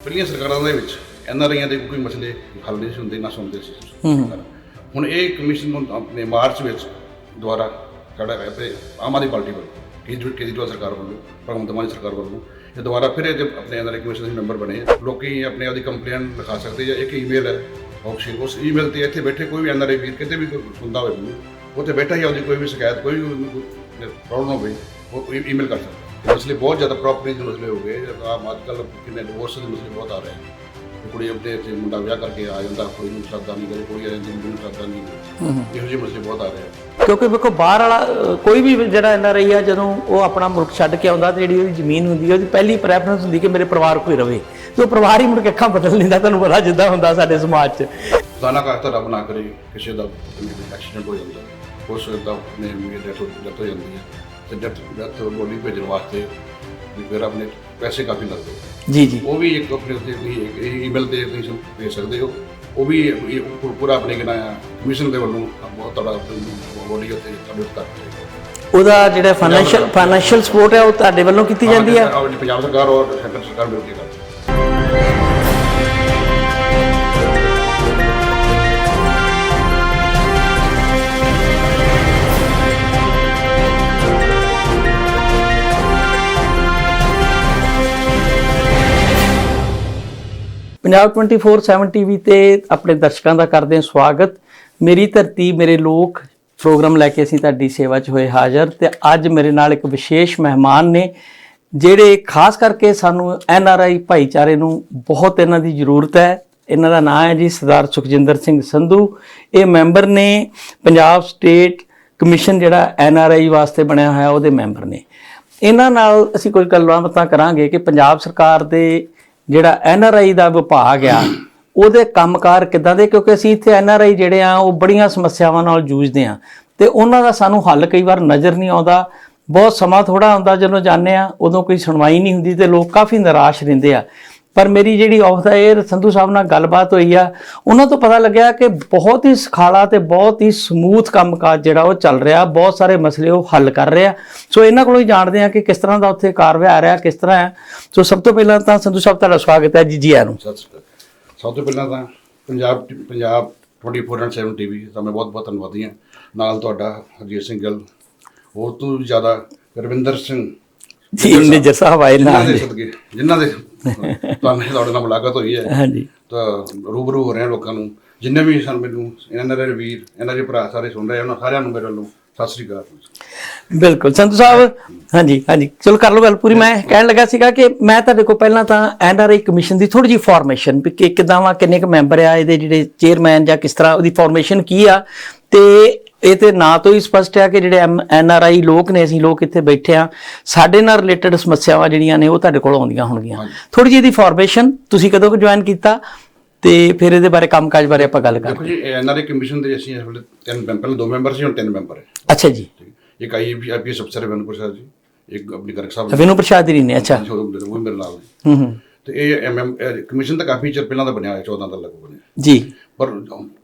ਪਹਿਲੀਆਂ ਸਰਕਾਰਾਂ ਦੇ ਵਿੱਚ ਐਨਆਰਆਈਆਂ ਦੇ ਕੋਈ ਮਸਲੇ ਹੱਲ ਨਹੀਂ ਸੀ ਹੁੰਦੇ ਨਾ ਸੁਣਦੇ ਸੀ ਹੁਣ ਇਹ ਕਮਿਸ਼ਨ ਨੂੰ ਆਪਣੇ ਮਾਰਚ ਵਿੱਚ ਦੁਆਰਾ ਖੜਾ ਹੈ ਤੇ ਆਮ ਆਦਮੀ ਪਾਰਟੀ ਵੱਲੋਂ ਕੇਜਰੀਵਾਲ ਕੇਜਰੀਵਾਲ ਸਰਕਾਰ ਵੱਲੋਂ ਭਗਵੰਤ ਮਾਨ ਸਰਕਾਰ ਵੱਲੋਂ ਇਹ ਦੁਬਾਰਾ ਫਿਰ ਇਹ ਜੇ ਆਪਣੇ ਐਨਆਰਆਈ ਕਮਿਸ਼ਨ ਦੇ ਮੈਂਬਰ ਬਣੇ ਆ। ਲੋਕੀ ਆਪਣੇ ਆਪਦੀ ਕੰਪਲੇਨ ਲਿਖਾ ਸਕਦੇ ਜਾਂ ਇੱਕ ਈਮੇਲ ਹੈ ਆਪਸ਼ਨ ਉਸ ਈਮੇਲ ਤੇ ਇੱਥੇ ਬੈਠੇ ਕੋਈ ਵੀ ਐਨਆਰਆਈ ਵੀਰ ਕਿਤੇ ਵੀ ਕੋਈ ਸੁਣਦਾ ਹੋਵੇ ਮੈਨੂੰ ਉੱਥੇ ਬੈਠਾ ਹੀ ਆਪਦੀ ਕੋਈ ਵੀ ਸ਼ਿਕਾਇਤ ਕੋਈ ਵੀ ਪ੍ਰੋਬਲਮ ਹੋਵੇ ਉਹ ਈਮੇਲ ਕਰ ਸਕਦਾ ਮਸਲੇ ਬਹੁਤ ਜ਼ਿਆਦਾ ਪ੍ਰਾਪਰਟੀ ਦੇ ਮਸਲੇ ਹੋ ਗਏ। ਜਦ ਆਮ ਅੱਜ ਕੱਲ੍ਹ ਕਿੰਨੇ ਡਿਵੋਰਸ ਦੇ ਮਸਲੇ ਬਹੁਤ ਆ ਰਹੇ ਤੇ ਕੁੜੀ ਆਪਣੇ ਤੇ ਮੁੰਡਾ ਵਿਆਹ ਕਰਕੇ ਆ ਜਾਂਦਾ ਕੁੜੀ ਨੂੰ ਸ਼ਰਦਾ ਨਹੀਂ ਕਰੇ ਕੁੜੀ ਆ ਜਾਂਦੀ ਨੂੰ ਸ਼ਰਦਾ ਨਹੀਂ ਇਹੋ ਜਿਹੇ ਮਸਲੇ ਬਹੁਤ ਆ ਰਹੇ ਆ। ਕਿਉਂਕਿ ਵੇਖੋ ਬਾਹਰ ਵਾਲਾ ਕੋਈ ਵੀ ਜਿਹੜਾ ਐਨ ਆਰ ਆਈ ਆ ਜਦੋਂ ਉਹ ਆਪਣਾ ਮੁਲਕ ਛੱਡ ਕੇ ਆਉਂਦਾ ਤੇ ਜਿਹੜੀ ਉਹਦੀ ਜ਼ਮੀਨ ਹੁੰਦੀ ਹੈ ਉਹਦੀ ਪਹਿਲੀ ਪ੍ਰੈਫਰੈਂਸ ਹੁੰਦੀ ਕਿ ਮੇਰੇ ਪਰਿਵਾਰ ਕੋਈ ਰਵੇ। ਤੇ ਉਹ ਪਰਿਵਾਰ ਹੀ ਮੁੜ ਕੇ ਅੱਖਾਂ ਬਦਲ ਲੈਂਦਾ ਤੁਹਾਨੂੰ ਪਤਾ ਜਿੱਦਾਂ ਹੁੰਦਾ ਸਾਡੇ ਸਮਾਜ 'ਚ। ਦਾਨਾ ਕਰਤਾ ਰੱਬ ਨਾ ਕਰੇ ਕਿਸੇ ਦਾ ਐਕਸੀਡੈਂਟ ਹੋ ਜਾਂਦਾ। ਉਸ ਦਾ ਨੇ ਮੇਰੇ ਡੈਥ ਹੋ ਜਾਂਦੀ ਹੈ ਤੇ ਡੈਥ ਡੈਥ ਬੋਡੀ ਭੇਜਣ ਵਾਸਤੇ ਵੀ ਫਿਰ ਆਪਣੇ ਪੈਸੇ ਕਾਫੀ ਲੱਗਦੇ ਜੀ ਜੀ। ਉਹ ਵੀ ਇੱਕ ਆਪਣੇ ਉੱਤੇ ਤੁਸੀਂ ਈਮੇਲ ਤੇ ਤੁਸੀਂ ਭੇਜ ਸਕਦੇ ਹੋ। ਉਹ ਵੀ ਇਹ ਪੂ- ਪੂਰਾ ਆਪਣੇ ਕਿਨਾ ਕਮਿਸ਼ਨ ਦੇ ਵੱਲੋਂ ਬਹੁਤ ਤੁਹਾਡਾ ਬੋਡੀ ਉੱਤੇ ਤੁਹਾਡੇ ਉੱਤੇ ਕਰ ਉਹਦਾ ਜਿਹੜਾ ਫਾਈਨੈਂਸ਼ੀਅਲ ਫਾਈਨੈਂਸ਼ੀਅਲ ਸਪੋਰਟ ਹੈ ਉਹ ਤੁਹਾਡੇ ਵੱਲੋਂ ਕੀਤੀ ਜਾਂਦੀ ਹੈ? ਪੰਜਾਬ ਸਰਕਾਰ ਔਰ ਸੈਂਟਰ ਸਰਕਾਰ ਮਿਲ ਕੇ ਕਰਦੇ ਪੰਜਾਬ 24/7 ਟੀਵੀ ਤੇ ਆਪਣੇ ਦਰਸ਼ਕਾਂ ਦਾ ਕਰਦੇ ਹਾਂ ਸਵਾਗਤ। ਮੇਰੀ ਧਰਤੀ, ਮੇਰੇ ਲੋਕ ਪ੍ਰੋਗਰਾਮ ਲੈ ਕੇ ਅਸੀਂ ਤੁਹਾਡੀ ਸੇਵਾ 'ਚ ਹੋਏ ਹਾਜ਼ਰ ਤੇ ਅੱਜ ਮੇਰੇ ਨਾਲ ਇੱਕ ਵਿਸ਼ੇਸ਼ ਮਹਿਮਾਨ ਨੇ, ਜਿਹੜੇ ਖਾਸ ਕਰਕੇ ਸਾਨੂੰ ਐਨ ਆਰ ਆਈ ਭਾਈਚਾਰੇ ਨੂੰ ਬਹੁਤ ਇਹਨਾਂ ਦੀ ਜ਼ਰੂਰਤ ਹੈ। ਇਹਨਾਂ ਦਾ ਨਾਮ ਹੈ ਜੀ ਸਰਦਾਰ ਸੁਖਜਿੰਦਰ ਸਿੰਘ ਸੰਧੂ। ਇਹ ਮੈਂਬਰ ਨੇ ਪੰਜਾਬ ਸਟੇਟ ਕਮਿਸ਼ਨ ਜਿਹੜਾ ਐਨ ਆਰ ਆਈ ਵਾਸਤੇ ਬਣਿਆ ਹੋਇਆ, ਉਹਦੇ ਮੈਂਬਰ ਨੇ। ਇਹਨਾਂ ਨਾਲ ਅਸੀਂ ਕੋਈ ਗੱਲਬਾਤਾਂ ਕਰਾਂਗੇ ਕਿ ਪੰਜਾਬ ਸਰਕਾਰ ਦੇ ਜਿਹੜਾ ਐਨ ਆਰ ਆਈ ਦਾ ਵਿਭਾਗ ਆ, ਉਹਦੇ ਕੰਮਕਾਰ ਕਿੱਦਾਂ ਦੇ? ਕਿਉਂਕਿ ਅਸੀਂ ਇੱਥੇ ਐਨ ਆਰ ਆਈ ਜਿਹੜੇ ਆ, ਉਹ ਬੜੀਆਂ ਸਮੱਸਿਆਵਾਂ ਨਾਲ ਜੂਝਦੇ ਆ। ਤੇ ਉਹਨਾਂ ਦਾ ਸਾਨੂੰ ਹੱਲ ਕਈ ਵਾਰ ਨਜ਼ਰ ਨਹੀਂ ਆਉਂਦਾ। ਬਹੁਤ ਸਮਾਂ ਥੋੜਾ ਹੁੰਦਾ ਜਦੋਂ ਜਾਂਦੇ ਆ, ਉਦੋਂ ਕੋਈ ਸੁਣਵਾਈ ਨਹੀਂ ਹੁੰਦੀ ਤੇ ਲੋਕ ਕਾਫੀ ਨਿਰਾਸ਼ ਰਹਿੰਦੇ ਆ। ਪਰ ਮੇਰੀ ਜਿਹੜੀ ਆਫ ਦਾ 에ਅਰ ਸੰਧੂ ਸਾਹਿਬ ਨਾਲ ਗੱਲਬਾਤ ਹੋਈ ਆ ਉਹਨਾਂ ਤੋਂ ਪਤਾ ਲੱਗਿਆ ਕਿ ਬਹੁਤ ਹੀ ਸਖਾਲਾ ਤੇ ਬਹੁਤ ਹੀ ਸਮੂਥ ਕੰਮਕਾਜ ਜਿਹੜਾ ਉਹ ਚੱਲ ਰਿਹਾ ਬਹੁਤ ਸਾਰੇ ਮਸਲੇ ਉਹ ਹੱਲ ਕਰ ਰਿਹਾ। ਸੋ ਇਹਨਾਂ ਕੋਲੋਂ ਹੀ ਜਾਣਦੇ ਆ ਕਿ ਕਿਸ ਤਰ੍ਹਾਂ ਦਾ ਉੱਥੇ ਕਾਰਵਾਈ ਆ ਰਿਹਾ ਕਿਸ ਤਰ੍ਹਾਂ ਹੈ। ਸੋ ਸਭ ਤੋਂ ਪਹਿਲਾਂ ਤਾਂ ਸੰਧੂ ਸਾਹਿਬ ਤੁਹਾਡਾ ਸਵਾਗਤ ਹੈ ਜੀ ਜੀ ਆਇਆਂ ਨੂੰ। ਸਭ ਤੋਂ ਪਹਿਲਾਂ ਤਾਂ ਪੰਜਾਬ ਪੰਜਾਬ 24/7 ਟੀਵੀ ਦਾ ਮੈਂ ਬਹੁਤ ਬਹੁਤ ਧੰਨਵਾਦੀ ਹਾਂ। ਨਾਲ ਤੁਹਾਡਾ ਹਰਜੀਤ ਸਿੰਘ ਗਿੱਲ ਹੋਰ ਤੋਂ ਜ਼ਿਆਦਾ ਰਵਿੰਦਰ ਸਿੰਘ ਜੀ ਨਿਜਰ ਸਾਹਿਬ। ਆਏ ਨਾਲ ਜਿਨ੍ਹਾਂ ਦੇ ਤੁਹਾਨੂੰ ਤੁਹਾਡੇ ਨਾਲ ਮੁਲਾਕਾਤ ਹੋਈ ਹੈ। ਹਾਂਜੀ। ਤਾਂ ਰੂਬਰੂ ਹੋ ਰਹੇ ਲੋਕਾਂ ਨੂੰ। ਜਿੰਨੇ ਵੀ ਸਨ ਮੈਨੂੰ ਇਹਨਾਂ ਦੇ ਵੀਰ ਇਹਨਾਂ ਦੇ ਭਰਾ ਸਾਰੇ ਸੁਣ ਰਹੇ ਉਹਨਾਂ ਸਾਰਿਆਂ ਨੂੰ ਮੇਰੇ ਵੱਲੋਂ ਸਤਿ ਸ੍ਰੀ ਅਕਾਲ। ਬਿਲਕੁਲ। ਸੰਧੂ ਸਾਹਿਬ ਹਾਂਜੀ ਹਾਂਜੀ। ਚਲੋ ਕਰ ਲਓ ਗੱਲ ਪੂਰੀ। ਮੈਂ ਕਹਿਣ ਲੱਗਾ ਸੀਗਾ ਕਿ ਮੈਂ ਤੁਹਾਡੇ ਕੋਲ ਪਹਿਲਾਂ ਤਾਂ ਐਨਆਰਆਈ ਕਮਿਸ਼ਨ ਦੀ ਥੋੜੀ ਜਿਹੀ ਫਾਰਮੇਸ਼ਨ ਵੀ ਕਿ ਕਿਦਾਂ ਵਾ ਕਿੰਨੇ ਕੁ ਮੈਂਬਰ ਆ ਇਹਦੇ ਜਿਹੜੇ ਚੇਅਰਮੈਨ ਜਾਂ ਕਿਸ ਤਰ੍ਹਾਂ ਉਹਦੀ ਫਾਰਮੇਸ਼ਨ ਕੀ ਆ। ਤੇ ਇਹ ਤੇ ਨਾ ਤੋਂ ਹੀ ਸਪਸ਼ਟ ਹੈ ਕਿ ਜਿਹੜੇ ਐਨਆਰਆਈ ਲੋਕ ਨੇ ਅਸੀਂ ਲੋਕ ਇੱਥੇ ਬੈਠੇ ਆ ਸਾਡੇ ਨਾਲ ਰਿਲੇਟਡ ਸਮੱਸਿਆਵਾਂ ਜਿਹੜੀਆਂ ਨੇ ਉਹ ਤੁਹਾਡੇ ਕੋਲ ਆਉਂਦੀਆਂ ਹੋਣਗੀਆਂ। ਥੋੜੀ ਜਿਹੀ ਦੀ ਫਾਰਮੇਸ਼ਨ ਤੁਸੀਂ ਕਦੋਂ ਜੁਆਇਨ ਕੀਤਾ? ਤੇ ਫਿਰ ਇਹਦੇ ਬਾਰੇ ਕੰਮਕਾਜ ਬਾਰੇ ਆਪਾਂ ਗੱਲ ਦੇਖੋ ਕਰਦੇ ਜੀ ਐਨਆਰਏ ਕਮਿਸ਼ਨ ਦੇ ਅਸੀਂ ਇਸ ਵੇਲੇ ਤਿੰਨ ਮੈਂਬਰ ਦੋ ਮੈਂਬਰ ਸੀ ਹੁਣ ਤਿੰਨ ਮੈਂਬਰ ਹੈ। ਅੱਛਾ ਜੀ। ਇੱਕ ਆਈਪੀਐਸ ਅਫਸਰ ਹੈ ਬਨਪੁਰ ਸਾਹਿਬ ਜੀ ਇੱਕ ਆਪਣੀ ਗਰਗ ਸਾਹਿਬ ਵਿਨੂ ਪ੍ਰਸ਼ਾਦ ਜੀ ਨੇ ਅੱਛਾ। ਉਹ ਮੇਰੇ ਨਾਲ ਹੂੰ ਹੂੰ। ਤੇ ਇਹ ਐਮਐਮ ਕਮਿਸ਼ਨ ਤਾਂ ਕਾਫੀ ਚਿਰ ਪਹਿਲਾਂ ਦਾ ਬਣਿਆ ਹੋਇਆ 14 ਦਾ ਲੱਗੂ ਬਣਿਆ। ਜੀ। ਪਰ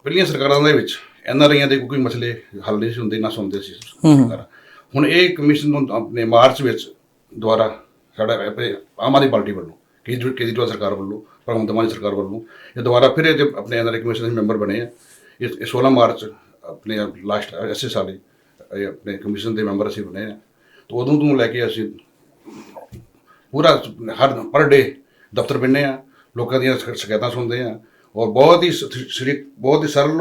ਪਹਿਲੀਆਂ ਸਰਕਾਰਾਂ ਦੇ ਵਿੱਚ ਐਨਆਰਆਈਆਂ ਦੇ ਕੋਈ ਮਸਲੇ ਹੱਲ ਨਹੀਂ ਹੁੰਦੇ ਨਾ ਸੁਣਦੇ ਸੀ ਸਰਕਾਰਾਂ। ਹੁਣ ਇਹ ਕਮਿਸ਼ਨ ਨੂੰ ਆਪਣੇ ਮਾਰਚ ਵਿੱਚ ਦੁਆਰਾ ਸਾਡਾ ਆਪਣੇ ਆਮ ਆਦਮੀ ਪਾਰਟੀ ਵੱਲੋਂ ਕੇਜਰੀਵਾਲ ਕੇਜਰੀਵਾਲ ਸਰਕਾਰ ਵੱਲੋਂ ਭਗਵੰਤ ਮਾਨ ਸਰਕਾਰ ਵੱਲੋਂ ਇਹ ਦੁਬਾਰਾ ਫਿਰ ਇਹ ਆਪਣੇ ਐਨਆਰਆਈ ਕਮਿਸ਼ਨ ਦੇ ਮੈਂਬਰ ਬਣੇ ਆ। ਇਹ ਇਹ 16 ਮਾਰਚ ਆਪਣੇ ਲਾਸਟ ਐਸੇ ਸਾਲੇ ਇਹ ਆਪਣੇ ਕਮਿਸ਼ਨ ਦੇ ਮੈਂਬਰ ਅਸੀਂ ਬਣੇ ਆ। ਤੋਂ ਉਦੋਂ ਤੋਂ ਲੈ ਕੇ ਅਸੀਂ ਪੂਰਾ ਹਰ ਪਰ ਡੇ ਦਫ਼ਤਰ ਬਿੰਨੇ ਆ ਲੋਕਾਂ ਦੀਆਂ ਸ਼ਿਕ- ਸ਼ਿਕਾਇਤਾਂ ਸੁਣਦੇ ਆ ਔਰ ਬਹੁਤ ਹੀ ਬਹੁਤ ਹੀ ਸਰਲ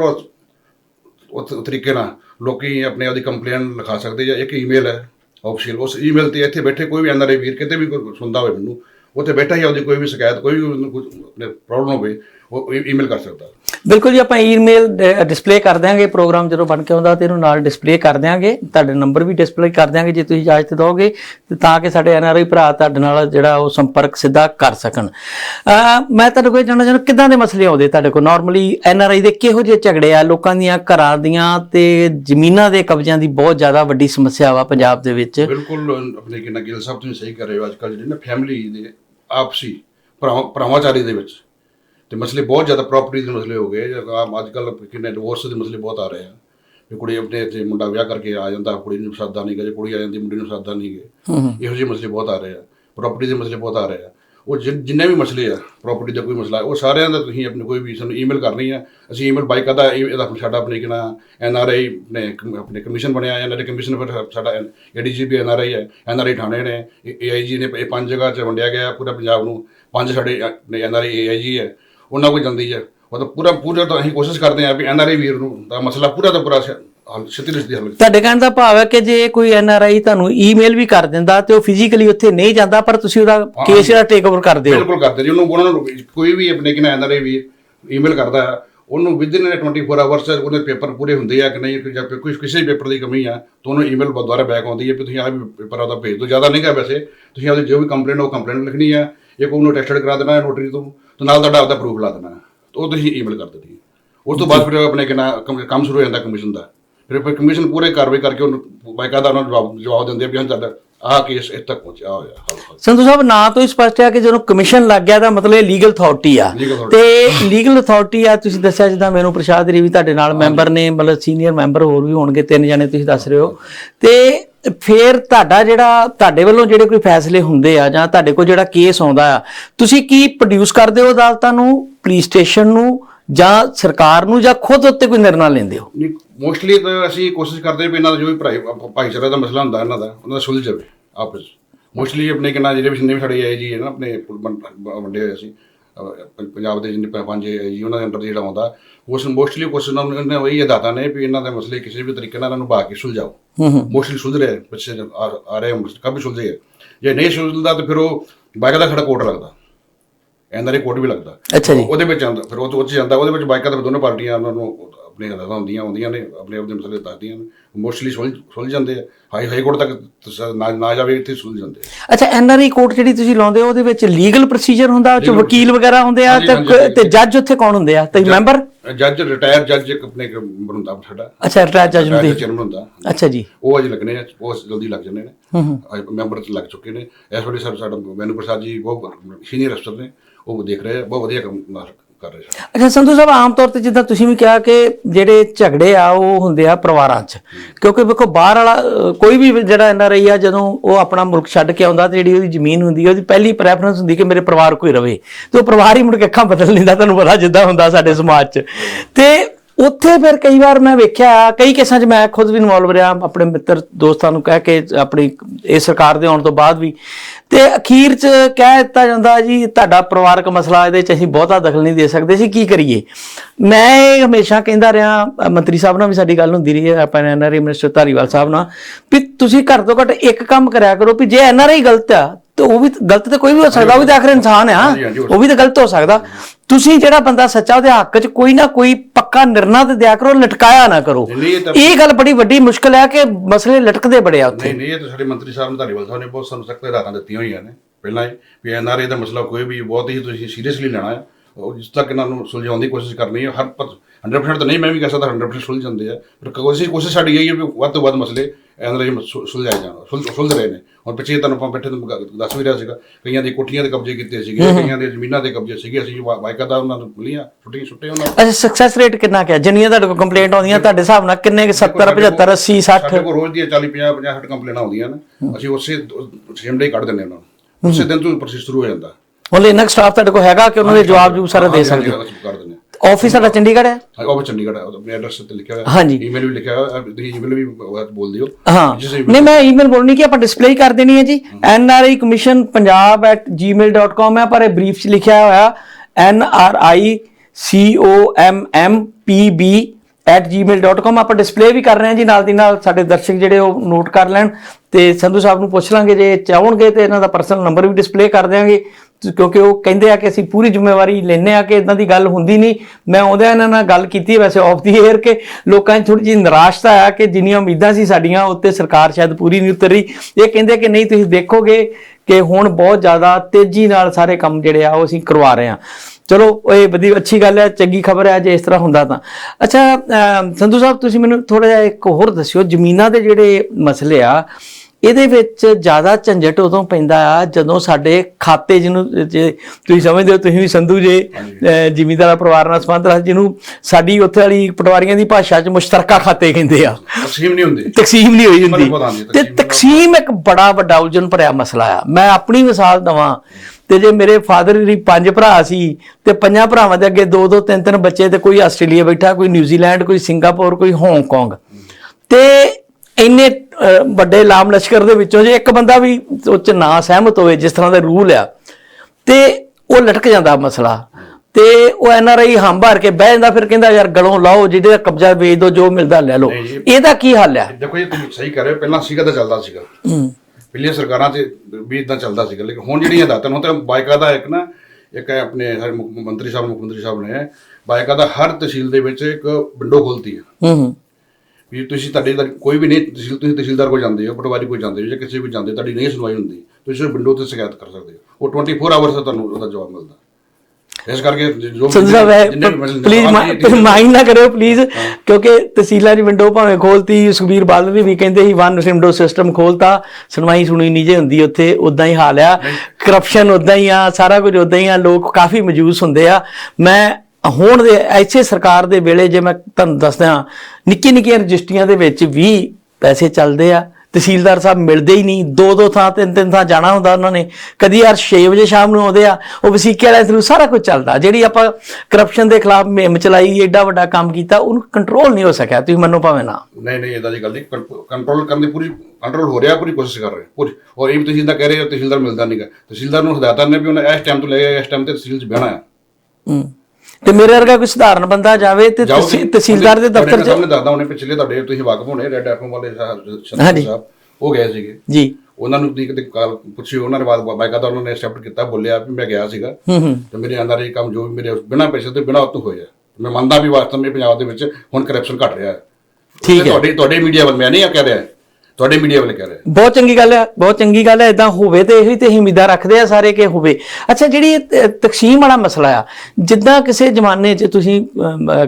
ਉਹ ਤਰੀਕੇ ਨਾਲ ਲੋਕੀ ਆਪਣੇ ਉਹਦੀ ਕੰਪਲੇਨ ਲਿਖਾ ਸਕਦੇ ਜਾਂ ਇੱਕ ਈਮੇਲ ਹੈ ਆਫੀਸ਼ੀਅਲ ਉਸ ਈਮੇਲ ਤੇ ਇੱਥੇ ਬੈਠੇ ਕੋਈ ਵੀ ਐਨਆਰਆਈ ਵੀਰ ਕਿਤੇ ਵੀ ਕੋਈ ਸੁਣਦਾ ਹੋਵੇ ਮੈਨੂੰ, ਉੱਥੇ ਬੈਠਾ ਹੀ ਉਹਦੀ ਕੋਈ ਵੀ ਸ਼ਿਕਾਇਤ, ਕੋਈ ਵੀ ਉਹਨੂੰ ਆਪਣੇ ਪ੍ਰੋਬਲਮ ਹੋਵੇ, ਉਹ ਈਮੇਲ ਕਰ ਸਕਦਾ। ਬਿਲਕੁਲ ਜੀ, ਆਪਾਂ ਈਮੇਲ ਡਿਸਪਲੇ ਕਰ ਦਿਆਂਗੇ ਪ੍ਰੋਗਰਾਮ ਜਦੋਂ ਬਣ ਕੇ ਆਉਂਦਾ, ਤੇ ਇਹਨੂੰ ਨਾਲ ਡਿਸਪਲੇ ਕਰ ਦਿਆਂਗੇ। ਤੁਹਾਡੇ ਨੰਬਰ ਵੀ ਡਿਸਪਲੇ ਕਰ ਦਿਆਂਗੇ ਜੇ ਤੁਸੀਂ ਇਜਾਜ਼ਤ ਦਿਓਗੇ, ਤੇ ਤਾਂ ਕਿ ਸਾਡੇ ਐਨਆਰਆਈ ਭਰਾ ਤੁਹਾਡੇ ਨਾਲ ਜਿਹੜਾ ਉਹ ਸੰਪਰਕ ਸਿੱਧਾ ਕਰ ਸਕਣ। ਮੈਂ ਤੁਹਾਡੇ ਕੋਲ ਜਾਣਨਾ ਚਾਹੁੰਦਾ, ਕਿੱਦਾਂ ਦੇ ਮਸਲੇ ਆਉਂਦੇ ਤੁਹਾਡੇ ਕੋਲ? ਨਾਰਮਲੀ ਐਨਆਰਆਈ ਦੇ ਕਿਹੋ ਜਿਹੇ ਝਗੜੇ ਆ ਲੋਕਾਂ ਦੀਆਂ ਘਰਾਂ ਦੀਆਂ ਤੇ ਜ਼ਮੀਨਾਂ ਦੇ ਕਬਜ਼ਿਆਂ ਦੀ ਬਹੁਤ ਜ਼ਿਆਦਾ ਵੱਡੀ ਸਮੱਸਿਆ ਵਾ ਪੰਜਾਬ ਦੇ ਵਿੱਚ? ਬਿਲਕੁਲ, ਆਪਣੇ ਕਿੰਨਾ ਗਿੱਲ ਸਾਹਿਬ ਤੁਸੀਂ ਸਹੀ ਕਰ ਰਹੇ ਹੋ। ਅੱਜ ਕੱਲ੍ਹ ਜਿਹੜੇ ਨਾ ਫੈਮਿਲੀ ਦੇ ਆਪਸੀ ਭਰਾਵਾਂ- ਭਰਾਵਾਂਚਾਰੀ ਦੇ ਵਿੱਚ ਤੇ ਮਸਲੇ ਬਹੁਤ ਜ਼ਿਆਦਾ ਪ੍ਰਾਪਰਟੀ ਦੇ ਮਸਲੇ ਹੋ ਗਏ। ਜਦ ਆਮ ਅੱਜ ਕੱਲ੍ਹ ਕਿੰਨੇ ਡਿਵੋਰਸ ਦੇ ਮਸਲੇ ਬਹੁਤ ਆ ਰਹੇ ਆ। ਵੀ ਕੁੜੀ ਆਪਣੇ ਤੇ ਮੁੰਡਾ ਵਿਆਹ ਕਰਕੇ ਆ ਜਾਂਦਾ ਕੁੜੀ ਨੂੰ ਸਾਦਾ ਨਹੀਂ ਗੇ ਜੇ ਕੁੜੀ ਆ ਜਾਂਦੀ ਮੁੰਡੇ ਨੂੰ ਸਾਦਾ ਨਹੀਂ ਗੇ ਇਹੋ ਜਿਹੇ ਮਸਲੇ ਬਹੁਤ ਆ ਰਹੇ ਆ। ਪ੍ਰਾਪਰਟੀ ਦੇ ਮਸਲੇ ਬਹੁਤ ਆ ਰਹੇ ਆ। ਉਹ ਜਿ- ਜਿੰਨੇ ਵੀ ਮਸਲੇ ਆ ਪ੍ਰਾਪਰਟੀ ਦਾ ਕੋਈ ਮਸਲਾ ਉਹ ਸਾਰਿਆਂ ਦਾ ਤੁਸੀਂ ਆਪਣੇ ਕੋਈ ਵੀ ਸਾਨੂੰ ਈਮੇਲ ਕਰਨੀ ਆ। ਅਸੀਂ ਈਮੇਲ ਬਾਈ ਕਦਾ ਇਹਦਾ ਸਾਡਾ ਆਪਣੇ ਕਿਨਾ ਐਨ ਆਰ ਆਈ ਨੇ ਆਪਣੇ ਕਮਿਸ਼ਨ ਬਣਿਆ ਐਨ ਆਰ ਆਈ ਕਮਿਸ਼ਨ ਫਿਰ ਸਾਡਾ ਏਡੀਜੀਪੀ ਐਨ ਆਰ ਆਈ ਹੈ ਐਨ ਆਰ ਆਈ ਥਾਣੇ ਨੇ ਏਆਈਜੀ ਨੇ ਇਹ ਪੰਜ ਜਗ੍ਹਾ 'ਚ ਵੰਡਿਆ ਗਿਆ ਪੂਰਾ ਪੰਜਾਬ ਨੂੰ। ਪੰਜ ਸਾਡੇ ਐਨ ਆਰ ਆਈ ਏਆਈਜੀ ਹੈ ਉਹਨਾਂ ਕੋਲ ਜਲਦੀ ਹੈ। ਮਤਲਬ ਪੂਰਾ ਪੂਰਾ ਤਾਂ ਅਸੀਂ ਕੋਸ਼ਿਸ਼ ਕਰਦੇ ਹਾਂ ਵੀ ਐਨ ਆਰ ਆਈ ਵੀਰ ਨੂੰ ਦਾ ਮਸਲਾ ਪੂਰਾ ਦਾ ਪੂਰਾ ਛੇਤੀ ਛੇਤੀ ਹੱਲ ਤੁਹਾਡੇ ਕਹਿਣ ਦਾ ਭਾਵ ਹੈ ਕਿ ਜੇ ਕੋਈ ਐਨ ਆਰ ਆਈ ਤੁਹਾਨੂੰ ਈਮੇਲ ਵੀ ਕਰ ਦਿੰਦਾ ਤੇ ਉਹ ਫਿਜ਼ੀਕਲੀ ਉੱਥੇ ਨਹੀਂ ਜਾਂਦਾ ਪਰ ਤੁਸੀਂ ਉਹਦਾ ਕੇਸ ਜਿਹੜਾ ਟੇਕ ਓਵਰ ਕਰਦੇ ਹੋ ਬਿਲਕੁਲ ਕਰਦੇ ਜੀ। ਉਹਨੂੰ ਉਹਨਾਂ ਨੂੰ ਕੋਈ ਵੀ ਆਪਣੇ ਕਿਨਾ N R I Veer email ਕਰਦਾ ਹੈ ਉਹਨੂੰ ਵਿਦਿਨ 24 ਆਵਰਸ ਉਹਦੇ ਪੇਪਰ ਪੂਰੇ ਹੁੰਦੇ ਆ ਕਿ ਨਹੀਂ ਕਿ ਜਾਂ ਕੋਈ ਕਿਸੇ ਪੇਪਰ ਦੀ ਕਮੀ ਆ ਤਾਂ ਉਹਨੂੰ ਈਮੇਲ ਦੁਆਰਾ ਬੈਕ ਆਉਂਦੀ ਹੈ ਵੀ ਤੁਸੀਂ ਆਹ ਵੀ ਪੇਪਰ ਉਹਦਾ ਭੇਜ ਦਿਓ। ਜ਼ਿਆਦਾ ਨਹੀਂ ਗਾ ਵੈਸੇ। ਤੁਸੀਂ ਆਪਦੀ ਜੋ ਵੀ ਕੰਪਲੇਂਟ ਉਹ ਕੰਪਲੇਂਟ ਲਿਖਣੀ ਆ। ਇੱਕ ਉਹਨੂੰ ਅਟੈਸਟਡ ਕਰਾ ਦੇਣਾ ਨੋਟਰੀ ਤੋਂ ਤੇ ਨਾਲ ਤੁਹਾਡਾ ਆਪਦਾ ਪ੍ਰੂਫ ਲਾ ਦੇਣਾ। ਤੇ ਉਹ ਤੁਸੀਂ ਈਮੇਲ ਕਰ ਹੈ। ਉਸ ਤੋਂ ਬਾਅਦ ਫਿਰ ਆਪਣੇ ਕਿਨਾ ਕੰਮ ਸ਼ੁਰੂ ਹੋ ਜਾਂਦਾ ਕਮਿਸ਼ਨ ਦਾ। ਫਿਰ ਫਿਰ ਕਮਿਸ਼ਨ ਪੂਰੇ ਕਾਰਵਾਈ ਕਰਕੇ ਉਹਨੂੰ ਬਾਕਾਇਦਾ ਉਹਨਾਂ ਨੂੰ ਜਵਾਬ ਦਿੰਦੇ ਆ ਵੀ ਹਾਂ ਤੁਹਾਡਾ ਆਹ ਕੇਸ ਇੱਥੇ ਤੱਕ ਪਹੁੰਚਿਆ ਹੋਇਆ ਸੰਧੂ ਸਾਹਿਬ ਨਾਂ ਤੋਂ ਹੀ ਸਪਸ਼ਟ ਹੈ ਕਿ ਜਦੋਂ ਕਮਿਸ਼ਨ ਲੱਗ ਗਿਆ ਤਾਂ ਮਤਲਬ ਇਹ ਲੀਗਲ ਅਥਾਰਟੀ ਆ। ਤੇ ਲੀਗਲ ਅਥਾਰਟੀ ਆ ਤੁਸੀਂ ਦੱਸਿਆ ਜਿੱਦਾਂ ਮੈਨੂੰ ਪ੍ਰਸ਼ਾਦ ਰੀ ਵੀ ਤੁਹਾਡੇ ਨਾਲ ਮੈਂਬਰ ਨੇ ਮਤਲਬ ਸੀਨੀਅਰ ਮੈਂਬਰ ਹੋਰ ਵੀ ਹੋਣਗੇ ਤਿੰਨ ਜਣੇ ਤੁਸੀਂ ਦੱਸ ਰਹੇ ਹੋ। ਤੇ ਫਿਰ ਤੁਹਾਡਾ ਜਿਹੜਾ, ਤੁਹਾਡੇ ਵੱਲੋਂ ਜਿਹੜੇ ਕੋਈ ਫੈਸਲੇ ਹੁੰਦੇ ਆ ਜਾਂ ਤੁਹਾਡੇ ਕੋਲ ਜਿਹੜਾ ਕੇਸ ਆਉਂਦਾ ਆ, ਤੁਸੀਂ ਕੀ ਪ੍ਰੋਡਿਊਸ ਕਰਦੇ ਹੋ ਅਦਾਲਤਾਂ ਨੂੰ ਪੁਲਿਸ ਸਟੇਸ਼ਨ ਨੂੰ ਜਾਂ ਸਰਕਾਰ ਨੂੰ ਜਾਂ ਖੁਦ ਉੱਤੇ ਕੋਈ ਨਿਰਣਾ ਲੈਂਦੇ ਹੋ? ਮੋਸਟਲੀ ਤਾਂ ਅਸੀਂ ਕੋਸ਼ਿਸ਼ ਕਰਦੇ ਵੀ ਇਹਨਾਂ ਦਾ ਜੋ ਵੀ ਭਾਈ ਭਾਈਚਾਰੇ ਦਾ ਮਸਲਾ ਹੁੰਦਾ ਇਹਨਾਂ ਦਾ, ਉਹਨਾਂ ਦਾ ਸੁਲਝ ਜਾਵੇ ਆਪਸ ਮੋਸਟਲੀ ਆਪਣੇ ਕਿੰਨਾ ਜਿਹੜੇ ਵੀ ਜਿੰਨੇ ਵੀ ਸਾਡੇ ਆਏ ਜੀ ਹੈ ਨਾ, ਆਪਣੇ ਬੰ- ਵੰਡੇ ਹੋਏ ਸੀ ਪੰਜਾਬ ਦੇ ਜਿੰਨੇ ਪੰਜ ਉਹਨਾਂ ਦੇ ਅੰਡਰ ਜਿਹੜਾ ਆਉਂਦਾ ਉਸ ਮੋਸਟਲੀ ਕੁਛ ਉਹਨਾਂ ਨੂੰ ਇਹ ਹਦਾਇਤਾਂ ਨੇ ਵੀ ਇਹਨਾਂ ਦੇ ਮਸਲੇ ਕਿਸੇ ਵੀ ਤਰੀਕੇ ਨਾਲ ਇਹਨਾਂ ਨੂੰ ਬਾ ਕੇ ਸੁਲਝਾਓ ਮੋਸਟਲੀ ਸੁਲਝ ਰਹੇ ਪਿੱਛੇ ਆ ਰਹੇ ਕਾਫੀ ਸੁਲਝੇ। ਜੇ ਨਹੀਂ ਸੁਲਝਦਾ ਤਾਂ ਫਿਰ ਉਹ ਬਾਈਕ ਦਾ ਖੜਾ ਕੋਰਟ ਲੱਗਦਾ। ਇਹਨਾਂ ਦੇ ਕੋਰਟ ਵੀ ਲੱਗਦਾ। ਅੱਛਾ ਜੀ। ਉਹਦੇ ਵਿੱਚ ਆਉਂਦਾ ਫਿਰ ਉਹ ਤੋਂ ਉੱਚ ਜਾਂਦਾ ਉਹਦੇ ਵਿੱਚ ਬਾਈਕਾਂ ਤੇ ਦੋਨੋਂ ਪਾਰਟੀਆਂ ਉਹਨਾਂ ਨੂੰ ਆਪਣੀ ਹਦਾਇਤਾਂ ਹੁੰਦੀਆਂ ਹੁੰਦੀਆਂ ਨੇ ਆਪਣੇ ਆਪਣੇ ਮਸਲੇ ਦੱਸਦੀਆਂ ਨੇ। ਮੋਸਟਲੀ ਸੁਲਝ ਜਾਂਦੇ ਆ। ਹਾਈ ਹਾਈ ਕੋਰਟ ਤੱਕ ਨਾ ਨਾ ਜਾਵੇ ਇੱਥੇ ਸੁਲਝ ਜਾਂਦੇ ਅੱਛਾ ਐਨਆਰਆਈ ਕੋਰਟ ਜਿਹੜੀ ਤੁਸੀਂ ਲਾਉਂਦੇ ਹੋ ਉਹਦੇ ਵਿੱਚ ਲੀਗਲ ਪ੍ਰੋਸੀਜਰ ਹੁੰਦਾ ਉਹ ਚ ਵਕੀਲ ਵਗੈਰਾ ਹੁੰਦੇ ਆ ਤੇ। ਤੇ ਜੱਜ ਉੱਥੇ ਕੌਣ ਹੁੰਦੇ ਆ? ਤੁਸੀਂ ਮੈਂਬਰ ਜੱਜ ਰਿਟਾਇਰ ਜੱਜ ਇੱਕ ਆਪਣੇ ਇੱਕ ਮੈਂਬਰ ਹੁੰਦਾ ਸਾਡਾ। ਅੱਛਾ ਰਿਟਾਇਰ ਜੱਜ ਨੂੰ ਦੇ ਚੇਅਰਮੈਨ ਹੁੰਦਾ ਅੱਛਾ ਜੀ। ਉਹ ਅਜੇ ਲੱਗਣੇ ਆ ਉਹ ਜਲਦੀ ਲੱਗ ਜਾਂਦੇ ਨੇ। ਹੂੰ ਹੂੰ। ਅੱਜ ਮੈਂਬਰ ਤੇ ਲੱਗ ਚੁੱਕੇ ਨੇ। ਇਸ ਵੇਲੇ ਸਰ ਸਾਡਾ ਮੈਨੂੰ ਪ੍ਰਸਾਦ ਜੀ ਬਹੁਤ ਸੀਨੀਅਰ ਅਫਸਰ ਨੇ ਉਹ ਦੇਖ ਰਹੇ ਆ ਬਹੁਤ ਵਧੀਆ ਕੰਮ ਨਾਲ। ਕਰ ਰਹੇ ਸਨ। ਅੱਛਾ, ਸੰਧੂ ਸਾਹਿਬ, ਆਮ ਤੌਰ ਤੇ ਜਿੱਦਾਂ ਤੁਸੀਂ ਵੀ ਕਿਹਾ ਕਿ ਜਿਹੜੇ ਝਗੜੇ ਆ, ਉਹ ਹੁੰਦੇ ਆ ਪਰਿਵਾਰਾਂ 'ਚ। ਕਿਉਂਕਿ ਵੇਖੋ, ਬਾਹਰ ਵਾਲਾ ਕੋਈ ਵੀ ਜਿਹੜਾ ਐਨਆਰਆਈ ਆ, ਜਦੋਂ ਉਹ ਆਪਣਾ ਮੁਲਕ ਛੱਡ ਕੇ ਆਉਂਦਾ ਤੇ ਜਿਹੜੀ ਉਹਦੀ ਜ਼ਮੀਨ ਹੁੰਦੀ ਹੈ ਉਹਦੀ ਪਹਿਲੀ ਪ੍ਰੈਫਰੈਂਸ ਹੁੰਦੀ ਕਿ ਮੇਰੇ ਪਰਿਵਾਰ ਕੋਈ ਰਵੇ। ਤੇ ਉਹ ਪਰਿਵਾਰ ਹੀ ਮੁੜ ਕੇ ਅੱਖਾਂ ਬਦਲ ਲੈਂਦਾ, ਤੁਹਾਨੂੰ ਪਤਾ ਜਿੱਦਾਂ ਹੁੰਦਾ ਸਾਡੇ ਸਮਾਜ 'ਚ। ਤੇ ਉੱਥੇ ਫਿਰ ਕਈ ਵਾਰ ਮੈਂ ਵੇਖਿਆ, ਕਈ ਕੇਸਾਂ 'ਚ ਮੈਂ ਖੁਦ ਵੀ ਇਨਵੋਲਵ ਰਿਹਾ, ਆਪਣੇ ਮਿੱਤਰ ਦੋਸਤਾਂ ਨੂੰ ਕਹਿ ਕੇ, ਆਪਣੀ ਇਹ ਸਰਕਾਰ ਦੇ ਆਉਣ ਤੋਂ ਬਾਅਦ ਵੀ। ਤੇ ਅਖੀਰ 'ਚ ਕਹਿ ਦਿੱਤਾ ਜਾਂਦਾ ਜੀ, ਤੁਹਾਡਾ ਪਰਿਵਾਰਕ ਮਸਲਾ ਇਹਦੇ 'ਚ ਅਸੀਂ ਬਹੁਤਾ ਦਖਲ ਨਹੀਂ ਦੇ ਸਕਦੇ ਸੀ ਕੀ ਕਰੀਏ? ਮੈਂ ਇਹ ਹਮੇਸ਼ਾ ਕਹਿੰਦਾ ਰਿਹਾ, ਮੰਤਰੀ ਸਾਹਿਬ ਨਾਲ ਵੀ ਸਾਡੀ ਗੱਲ ਹੁੰਦੀ ਰਹੀ ਹੈ, ਆਪਾਂ ਐਨਆਰਆਈ ਮਿਨਿਸਟਰ ਧਾਰੀਵਾਲ ਸਾਹਿਬ ਨਾਲ, ਵੀ ਤੁਸੀਂ ਘੱਟ ਤੋਂ ਘੱਟ ਇੱਕ ਕੰਮ ਕਰਿਆ ਕਰੋ, ਵੀ ਜੇ ਐਨਆਰਆਈ ਗਲਤ ਆ ਤੇ ਉਹ ਵੀ ਗਲਤ ਤੇ ਕੋਈ ਵੀ ਹੋ ਸਕਦਾ ਉਹ ਵੀ ਤਾਂ ਆਖਰ ਇਨਸਾਨ ਆ। ਉਹ ਵੀ ਤਾਂ ਗਲਤ ਹੋ ਸਕਦਾ। ਤੁਸੀਂ ਜਿਹੜਾ ਬੰਦਾ ਸੱਚਾ ਉਹਦੇ ਹੱਕ 'ਚ ਕੋਈ ਨਾ ਕੋਈ ਪੱਕਾ ਨਿਰਣਾ ਤੇ ਦਿਆ ਕਰੋ ਲਟਕਾਇਆ ਨਾ ਕਰੋ। ਇਹ ਗੱਲ ਬੜੀ ਵੱਡੀ ਮੁਸ਼ਕਲ ਹੈ ਕਿ ਮਸਲੇ ਲਟਕਦੇ ਬੜੇ ਆ ਉੱਥੇ। ਨਹੀਂ ਨਹੀਂ ਇਹ ਤਾਂ ਸਾਡੇ ਮੰਤਰੀ ਸਾਹਿਬ ਨੇ ਧਾਰੀਵਾਲ ਸਾਹਿਬ ਨੇ ਬਹੁਤ ਸਾਨੂੰ ਸਖਤ ਹਦਾਇਤਾਂ ਦਿੱਤੀਆਂ ਹੋਈਆਂ ਨੇ। ਪਹਿਲਾਂ ਹੀ ਵੀ ਐਨਆਰਏ ਦਾ ਮਸਲਾ ਕੋਈ ਵੀ ਬਹੁਤ ਹੀ ਤੁਸੀਂ ਸੀਰੀਅਸਲੀ ਲੈਣਾ ਹੈ। ਉਹ ਜਿਸ ਤੱਕ ਇਹਨਾਂ ਨੂੰ ਸੁਲਝਾਉਣ ਦੀ ਕੋਸ਼ਿਸ਼ ਕਰਨੀ ਹੈ ਹਰ ਪਰ 100% ਤਾਂ ਨਹੀਂ ਮੈਂ ਵੀ ਕਹਿ ਸਕਦਾ 100% ਸੁਲਝ ਜਾਂਦੇ ਆ। ਪਰ ਕੋਸ਼ਿਸ਼ ਕੋਸ਼ਿਸ਼ ਸਾਡੀ ਇਹ ਹੈ ਵੀ ਵੱਧ ਤੋਂ ਵੱਧ ਮਸਲੇ ਐਨਆਰਏ ਸੁਲਝਾਏ ਜਾਣ। ਸੁਲਝ ਸੁਲਝ ਰਹੇ ਨੇ। ਹੁਣ ਪਿੱਛੇ ਤੁਹਾਨੂੰ ਆਪਾਂ ਬੈਠੇ ਨੂੰ ਗ- ਦੱਸ ਵੀ ਰਿਹਾ ਸੀਗਾ ਕਈਆਂ ਦੀ ਕੋਠੀਆਂ ਦੇ ਕਬਜ਼ੇ ਕੀਤੇ ਸੀਗੇ ਕਈਆਂ ਦੇ ਜ਼ਮੀਨਾਂ ਦੇ ਕਬਜ਼ੇ ਸੀਗੇ ਅਸੀਂ ਬਾਈਕਾ ਦਾ ਉਹਨਾਂ ਨੂੰ ਮਿਲੀਆਂ ਛੁੱਟੀਆਂ ਛੁੱਟੇ ਉਹਨਾਂ ਨੂੰ। ਅੱਛਾ ਸਕਸੈਸ ਰੇਟ ਕਿੰਨਾ ਕਿਆ? ਜਿੰਨੀਆਂ ਤੁਹਾਡੇ ਕੋਲ ਕੰਪਲੇਂਟ ਆਉਂਦੀਆਂ ਤੁਹਾਡੇ ਹਿਸਾਬ ਨਾਲ ਕਿੰਨੇ ਕੁ? 70 75 80 60 ਸਾਡੇ ਕੋਲ ਰੋਜ਼ ਦੀਆਂ 40 50 50 60 ਕੰਪਲੇਨਾਂ ਆਉਂਦੀਆਂ ਨੇ। ਅਸੀਂ ਉਸੇ ਸੇਮ ਡੇ ਕੱਢ ਦਿੰਦੇ ਉਹਨਾਂ ਨੂੰ। ਉਸੇ ਦਿਨ ਤੋਂ ਪ੍ਰੋਸੈਸ ਸ਼ੁਰੂ ਹੋ ਜਾਂਦਾ। ਹੁਣ ਇੰਨਾ ਸਟਾਫ ਤੁਹਾਡੇ ਕੋਲ ਹੈਗਾ ਕਿ ਉਹਨਾਂ ਦੇ ਜਵਾਬ ਜੂਬ ਸਾਰਾ ਦੇ ਸਕਦੇ ਹੋ। ਆਫਿਸ ਸਾਡਾ ਚੰਡੀਗੜ੍ਹ ਹੈ? ਹਾਂ ਉਹ ਚੰਡੀਗੜ੍ਹ ਹੈ ਉਹ ਆਪਣੇ ਐਡਰੈਸ ਤੇ ਲਿਖਿਆ ਹੋਇਆ। ਹਾਂਜੀ। ਈਮੇਲ ਵੀ ਲਿਖਿਆ ਹੋਇਆ ਤੁਸੀਂ ਈਮੇਲ ਵੀ ਬੋਲ ਦਿਓ ਹਾਂ। ਨਹੀਂ ਮੈਂ ਈਮੇਲ ਬੋਲਣੀ ਕਿ ਆਪਾਂ ਡਿਸਪਲੇ ਕਰ ਦੇਣੀ ਹੈ ਜੀ। punjab@gmail.com ਹੈ ਪਰ ਇਹ ਬਰੀਫ ਚ ਲਿਖਿਆ ਹੋਇਆ nri com ਆਪਾਂ ਡਿਸਪਲੇ ਵੀ ਕਰ ਰਹੇ ਹਾਂ ਜੀ ਨਾਲ ਦੀ ਨਾਲ ਸਾਡੇ ਦਰਸ਼ਕ ਜਿਹੜੇ ਉਹ ਨੋਟ ਕਰ ਲੈਣ ਤੇ ਸੰਧੂ ਸਾਹਿਬ ਨੂੰ ਪੁੱਛ ਲਾਂਗੇ ਜੇ ਚਾਹਣਗੇ ਤੇ ਇਹਨਾਂ ਦਾ ਪਰਸਨਲ ਨੰਬਰ ਵੀ ਡਿਸਪਲੇ ਕਰ ਦਿਆਂਗੇ। ਤੇ ਕਿਉਂਕਿ ਉਹ ਕਹਿੰਦੇ ਆ ਕਿ ਅਸੀਂ ਪੂਰੀ ਜ਼ਿੰਮੇਵਾਰੀ ਲੈਨੇ ਆ ਕਿ ਇਦਾਂ ਦੀ ਗੱਲ ਹੁੰਦੀ ਨਹੀਂ। ਮੈਂ ਆਉਂਦਿਆਂ ਇਹਨਾਂ ਨਾਲ ਗੱਲ ਕੀਤੀ ਵੈਸੇ ਆਫ ਦੀ 에ਅਰ ਕਿ। ਲੋਕਾਂ 'ਚ ਥੋੜੀ ਜਿਹੀ ਨਿਰਾਸ਼ਤਾ ਆ ਕਿ ਜਿੰਨੀਆਂ ਉਮੀਦਾਂ ਸੀ ਸਾਡੀਆਂ ਉੱਤੇ ਸਰਕਾਰ ਸ਼ਾਇਦ ਪੂਰੀ ਨਹੀਂ ਉਤਰੀ ਇਹ ਕਹਿੰਦੇ ਕਿ ਨਹੀਂ, ਤੁਸੀਂ ਦੇਖੋਗੇ ਕਿ ਹੁਣ ਬਹੁਤ ਜ਼ਿਆਦਾ ਤੇਜ਼ੀ ਨਾਲ ਸਾਰੇ ਕੰਮ ਜਿਹੜੇ ਆ, ਉਹ ਅਸੀਂ ਕਰਵਾ ਰਹੇ ਆ ਚਲੋ, ਇਹ ਵਧੀਆ ਅੱਛੀ ਗੱਲ ਹੈ, ਚੰਗੀ ਖਬਰ ਹੈ, ਜੇ ਇਸ ਤਰ੍ਹਾਂ ਹੁੰਦਾ ਤਾਂ। ਅੱਛਾ ਸੰਧੂ ਸਾਹਿਬ, ਤੁਸੀਂ ਮੈਨੂੰ ਥੋੜਾ ਜਿਹਾ ਇੱਕ ਹੋਰ ਦੱਸਿਓ, ਜ਼ਮੀਨਾਂ ਦੇ ਜਿਹੜੇ ਮਸਲੇ ਆ ਇਹਦੇ ਵਿੱਚ ਜ਼ਿਆਦਾ ਝੰਜਟ ਉਦੋਂ ਪੈਂਦਾ ਆ ਜਦੋਂ ਸਾਡੇ ਖਾਤੇ ਜਿਹਨੂੰ ਜੇ ਤੁਸੀਂ ਸਮਝਦੇ ਹੋ ਤੁਸੀਂ ਵੀ ਸੰਧੂ ਜੇ ਜ਼ਿਮੀਂਦਾਰਾ ਪਰਿਵਾਰ ਨਾਲ ਸੰਬੰਧ ਰੱਖ ਜਿਹਨੂੰ ਸਾਡੀ ਉੱਥੇ ਵਾਲੀ ਪਟਵਾਰੀਆਂ ਦੀ ਭਾਸ਼ਾ 'ਚ ਮੁਸ਼ਤਰਕਾ ਖਾਤੇ ਕਹਿੰਦੇ ਆ। ਤਕਸੀਮ ਨਹੀਂ ਹੁੰਦੀ। ਤਕਸੀਮ ਨਹੀਂ ਹੋਈ ਹੁੰਦੀ। ਤੇ ਤਕਸੀਮ ਇੱਕ ਬੜਾ ਵੱਡਾ ਉਲਝਣ ਭਰਿਆ ਮਸਲਾ ਆ। ਮੈਂ ਆਪਣੀ ਮਿਸਾਲ ਦਵਾਂ ਤੇ ਜੇ ਮੇਰੇ ਫਾਦਰ ਦੀ ਪੰਜ ਭਰਾ ਸੀ ਤੇ ਪੰਜਾਂ ਭਰਾਵਾਂ ਦੇ ਅੱਗੇ ਦੋ ਦੋ ਤਿੰਨ ਤਿੰਨ ਬੱਚੇ ਤੇ ਕੋਈ ਆਸਟ੍ਰੇਲੀਆ ਬੈਠਾ ਕੋਈ ਨਿਊਜ਼ੀਲੈਂਡ ਕੋਈ ਸਿੰਗਾਪੁਰ ਕੋਈ ਹਾਂਗਕਾਂਗ। ਤੇ ਇੰਨੇ ਵੱਡੇ ਲਾਮ ਲਸ਼ਕਰ ਦੇ ਵਿੱਚੋਂ ਜੇ ਇੱਕ ਬੰਦਾ ਵੀ ਉਹ ਚ ਨਾ ਸਹਿਮਤ ਹੋਵੇ ਜਿਸ ਤਰ੍ਹਾਂ ਦਾ ਰੂਲ ਆ ਤੇ ਉਹ ਲਟਕ ਜਾਂਦਾ ਮਸਲਾ। ਤੇ ਉਹ ਐਨ ਆਰ ਆਈ ਹੰਭ ਭਰ ਕੇ ਬਹਿ ਜਾਂਦਾ ਫਿਰ ਕਹਿੰਦਾ ਯਾਰ ਗਲੋਂ ਲਾਓ ਜਿਹਦੇ ਦਾ ਕਬਜ਼ਾ ਵੇਚ ਦੋ ਜੋ ਮਿਲਦਾ ਲੈ ਲਓ। ਇਹਦਾ ਕੀ ਹੱਲ ਆ? ਦੇਖੋ ਇਹ ਤੁਸੀਂ ਸਹੀ ਕਰ ਰਹੇ ਹੋ। ਪਹਿਲਾਂ ਸੀਗਾ ਤਾਂ ਚੱਲਦਾ ਸੀਗਾ। ਹੂੰ। ਪਿਛਲੀਆਂ ਸਰਕਾਰਾਂ 'ਚ ਵੀ ਇਦਾਂ ਚੱਲਦਾ ਸੀਗਾ ਲੇਕਿਨ ਹੁਣ ਜਿਹੜੀਆਂ ਹਦਾਇਤਾਂ ਨੂੰ ਤਾਂ ਬਾਈਕਾਇਦਾ ਇੱਕ ਨਾ ਇੱਕ ਹੈ ਆਪਣੇ ਹਰ ਮੁੱਖ ਮੰਤਰੀ ਸਾਹਿਬ ਮੁੱਖ ਮੰਤਰੀ ਸਾਹਿਬ ਨੇ ਬਾਈਕਾਇਦਾ ਹਰ ਤਹਿਸੀਲ ਦੇ ਵਿੱਚ ਇੱਕ ਵਿੰਡੋ ਖੋਲਤੀ ਹੈ। ਹੂੰ ਹੂੰ। ਵੀ ਤੁਸੀਂ ਤੁਹਾਡੇ ਕੋਈ ਵੀ ਨਹੀਂ ਤਹਿਸੀਲ ਤੁਸੀਂ ਤਹਿਸੀਲਦਾਰ ਕੋਲ ਜਾਂਦੇ ਹੋ ਪਟਵਾਰੀ ਕੋਲ ਜਾਂਦੇ ਹੋ ਜਾਂ ਕਿਸੇ ਵੀ ਜਾਂਦੇ ਤੁਹਾਡੀ ਨਹੀਂ ਸੁਣਵਾਈ ਹੁੰਦੀ ਤੁਸੀਂ ਵਿੰਡੋ ਤੇ ਸ਼ਿਕਾਇਤ ਕਰ ਸਕਦੇ ਹੋ। ਉਹ 24 ਆਵਰਸ ਤੁਹਾਨੂੰ ਉਹਦਾ ਜਵਾਬ ਮਿਲਦਾ। ਇਸ ਕਰਕੇ ਜੋ ਵੀ ਪਲੀਜ਼ ਮਾਈਂਡ ਨਾ ਕਰਿਓ ਪਲੀਜ਼ ਕਿਉਂਕਿ ਤਹਿਸੀਲਾਂ ਦੀ ਵਿੰਡੋ ਭਾਵੇਂ ਖੋਲਤੀ ਸੁਖਬੀਰ ਬਾਦਲ ਨੇ ਵੀ ਕਹਿੰਦੇ ਸੀ ਵਨ ਵਿੰਡੋ ਸਿਸਟਮ ਖੋਲਤਾ ਸੁਣਵਾਈ ਸੁਣੀ ਨਹੀਂ ਜੇ ਹੁੰਦੀ ਉੱਥੇ ਉਦਾਂ ਹੀ ਹਾਲ ਆ। ਕਰਪਸ਼ਨ ਉਦਾਂ ਹੀ ਆ ਸਾਰਾ ਕੁਝ ਉਦਾਂ ਹੀ ਆ ਲੋਕ ਕਾਫੀ ਮਜੂਸ ਹੁੰਦੇ ਆ। ਮੈਂ ਹੁਣ ਦੇ ਐਸੇ ਸਰਕਾਰ ਦੇ ਵੇਲੇ ਜੇ ਮੈਂ ਤੁਹਾਨੂੰ ਦੱਸਦਾ ਨਿੱਕੀ ਨਿੱਕੀਆਂ ਰਜਿਸਟਰੀਆਂ ਦੇ ਵਿੱਚ ਵੀ ਪੈਸੇ ਚੱਲਦੇ ਆ ਤਹਿਸੀਲਦਾਰ ਸਾਹਿਬ ਮਿਲਦੇ ਹੀ ਨਹੀਂ ਦੋ ਦੋ ਥਾਂ ਤਿੰਨ ਤਿੰਨ ਥਾਂ ਜਾਣਾ ਹੁੰਦਾ ਉਹਨਾਂ ਨੇ। ਕਦੀ ਯਾਰ 6 ਵਜੇ ਸ਼ਾਮ ਨੂੰ ਆਉਂਦੇ ਆ ਉਹ ਵਸੀਕੇ ਵਾਲੇ ਥਰੂ ਸਾਰਾ ਕੁਝ ਚੱਲਦਾ। ਜਿਹੜੀ ਆਪਾਂ ਕਰਪਸ਼ਨ ਦੇ ਖਿਲਾਫ ਮੁਹਿੰਮ ਚਲਾਈ ਏਡਾ ਵੱਡਾ ਕੰਮ ਕੀਤਾ ਉਹਨੂੰ ਕੰਟਰੋਲ ਨਹੀਂ ਹੋ ਸਕਿਆ ਤੁਸੀਂ ਮੰਨੋ ਭਾਵੇਂ ਨਾ। ਨਹੀਂ ਨਹੀਂ ਇਦਾਂ ਦੀ ਗੱਲ ਨਹੀਂ ਕੰਟਰੋਲ ਕਰਨ ਦੀ ਪੂਰੀ ਕੰਟਰੋਲ ਹੋ ਰਿਹਾ ਪੂਰੀ ਕੋਸ਼ਿਸ਼ ਕਰ ਰਹੇ ਪੂਰੀ। ਔਰ ਇਹ ਵੀ ਤੁਸੀਂ ਜਿੱਦਾਂ ਕਹਿ ਰਹੇ ਹੋ ਤਹਿਸੀਲਦਾਰ ਮਿਲਦਾ ਨਹੀਂਗਾ ਤਹਿਸੀਲਦਾਰ ਨੂੰ ਹਦਾਇਤਾਂ ਨੇ ਵੀ ਉਹਨੇ ਇਸ ਟਾਈਮ ਤੋਂ ਲੈ ਕੇ ਇਸ ਟਾਈਮ ਤੇ ਤਹਿਸੀਲ 'ਚ ਬਹਿਣਾ ਹੈ ਹੂੰ। ਤੇ ਮੇਰੇ ਵਰਗਾ ਕੋਈ ਸਧਾਰਨ ਬੰਦਾ ਜਾਵੇ ਤੇ ਤੁਸੀਂ- ਤਹਿਸੀਲਦਾਰ ਦੇ ਦਫ਼ਤਰ 'ਚ ਸਾਹਮਣੇ ਦੱਸਦਾ ਉਹਨੇ ਪਿਛਲੇ ਤੁਹਾਡੇ ਤੁਸੀਂ ਵਾਕਫ ਹੋਣੇ ਰੈੱਡ ਐਫਐਮ ਵਾਲੇ ਸਾਹਿਬ ਉਹ ਗਏ ਸੀਗੇ। ਜੀ। ਉਹਨਾਂ ਨੂੰ ਤੁਸੀਂ ਕਿਤੇ ਕਾਲ ਪੁੱਛੀ ਉਹਨਾਂ ਨੇ ਬਾਅਦ ਬਾਈਕਾਦਾ ਉਹਨਾਂ ਨੇ ਐਕਸੈਪਟ ਕੀਤਾ ਬੋਲਿਆ ਵੀ ਮੈਂ ਗਿਆ ਸੀਗਾ। ਤੇ ਮੇਰੇ ਅੰਦਰ ਇਹ ਕੰਮ ਜੋ ਵੀ ਮੇਰੇ ਬਿਨਾਂ ਪੈਸੇ ਤੋਂ ਬਿਨਾਂ ਉਤੋਂ ਹੋਇਆ। ਮੈਂ ਮੰਨਦਾ ਵੀ ਵਾਸਤਵ ਵਿੱਚ ਪੰਜਾਬ ਦੇ ਵਿੱਚ ਹੁਣ ਕਰਪਸ਼ਨ ਘਟ ਰਿਹਾ ਹੈ। ਠੀਕ ਹੈ। ਤੁਹਾਡੇ ਤੁਹਾਡੇ ਮੀਡੀਆ ਵੱਲ ਮੈਂ ਨਹੀਂ ਇਹ ਕਹਿ ਰਿਹਾ। ਤੁਹਾਡੇ ਮੀਡੀਆ ਵੱਲ ਕਹਿ ਰਿਹਾ ਬਹੁਤ ਚੰਗੀ ਗੱਲ ਹੈ ਬਹੁਤ ਚੰਗੀ ਗੱਲ ਹੈ ਇਦਾਂ ਹੋਵੇ ਤੇ ਇਹੀ ਤੇ ਉਮੀਦਾਂ ਰੱਖਦੇ ਆ ਸਾਰੇ ਕਿ ਹੋਵੇ। ਅੱਛਾ ਜਿਹੜੀ ਤਕਸੀਮ ਵਾਲਾ ਮਸਲਾ ਆ ਜਿੱਦਾਂ ਕਿਸੇ ਜ਼ਮਾਨੇ 'ਚ ਤੁਸੀਂ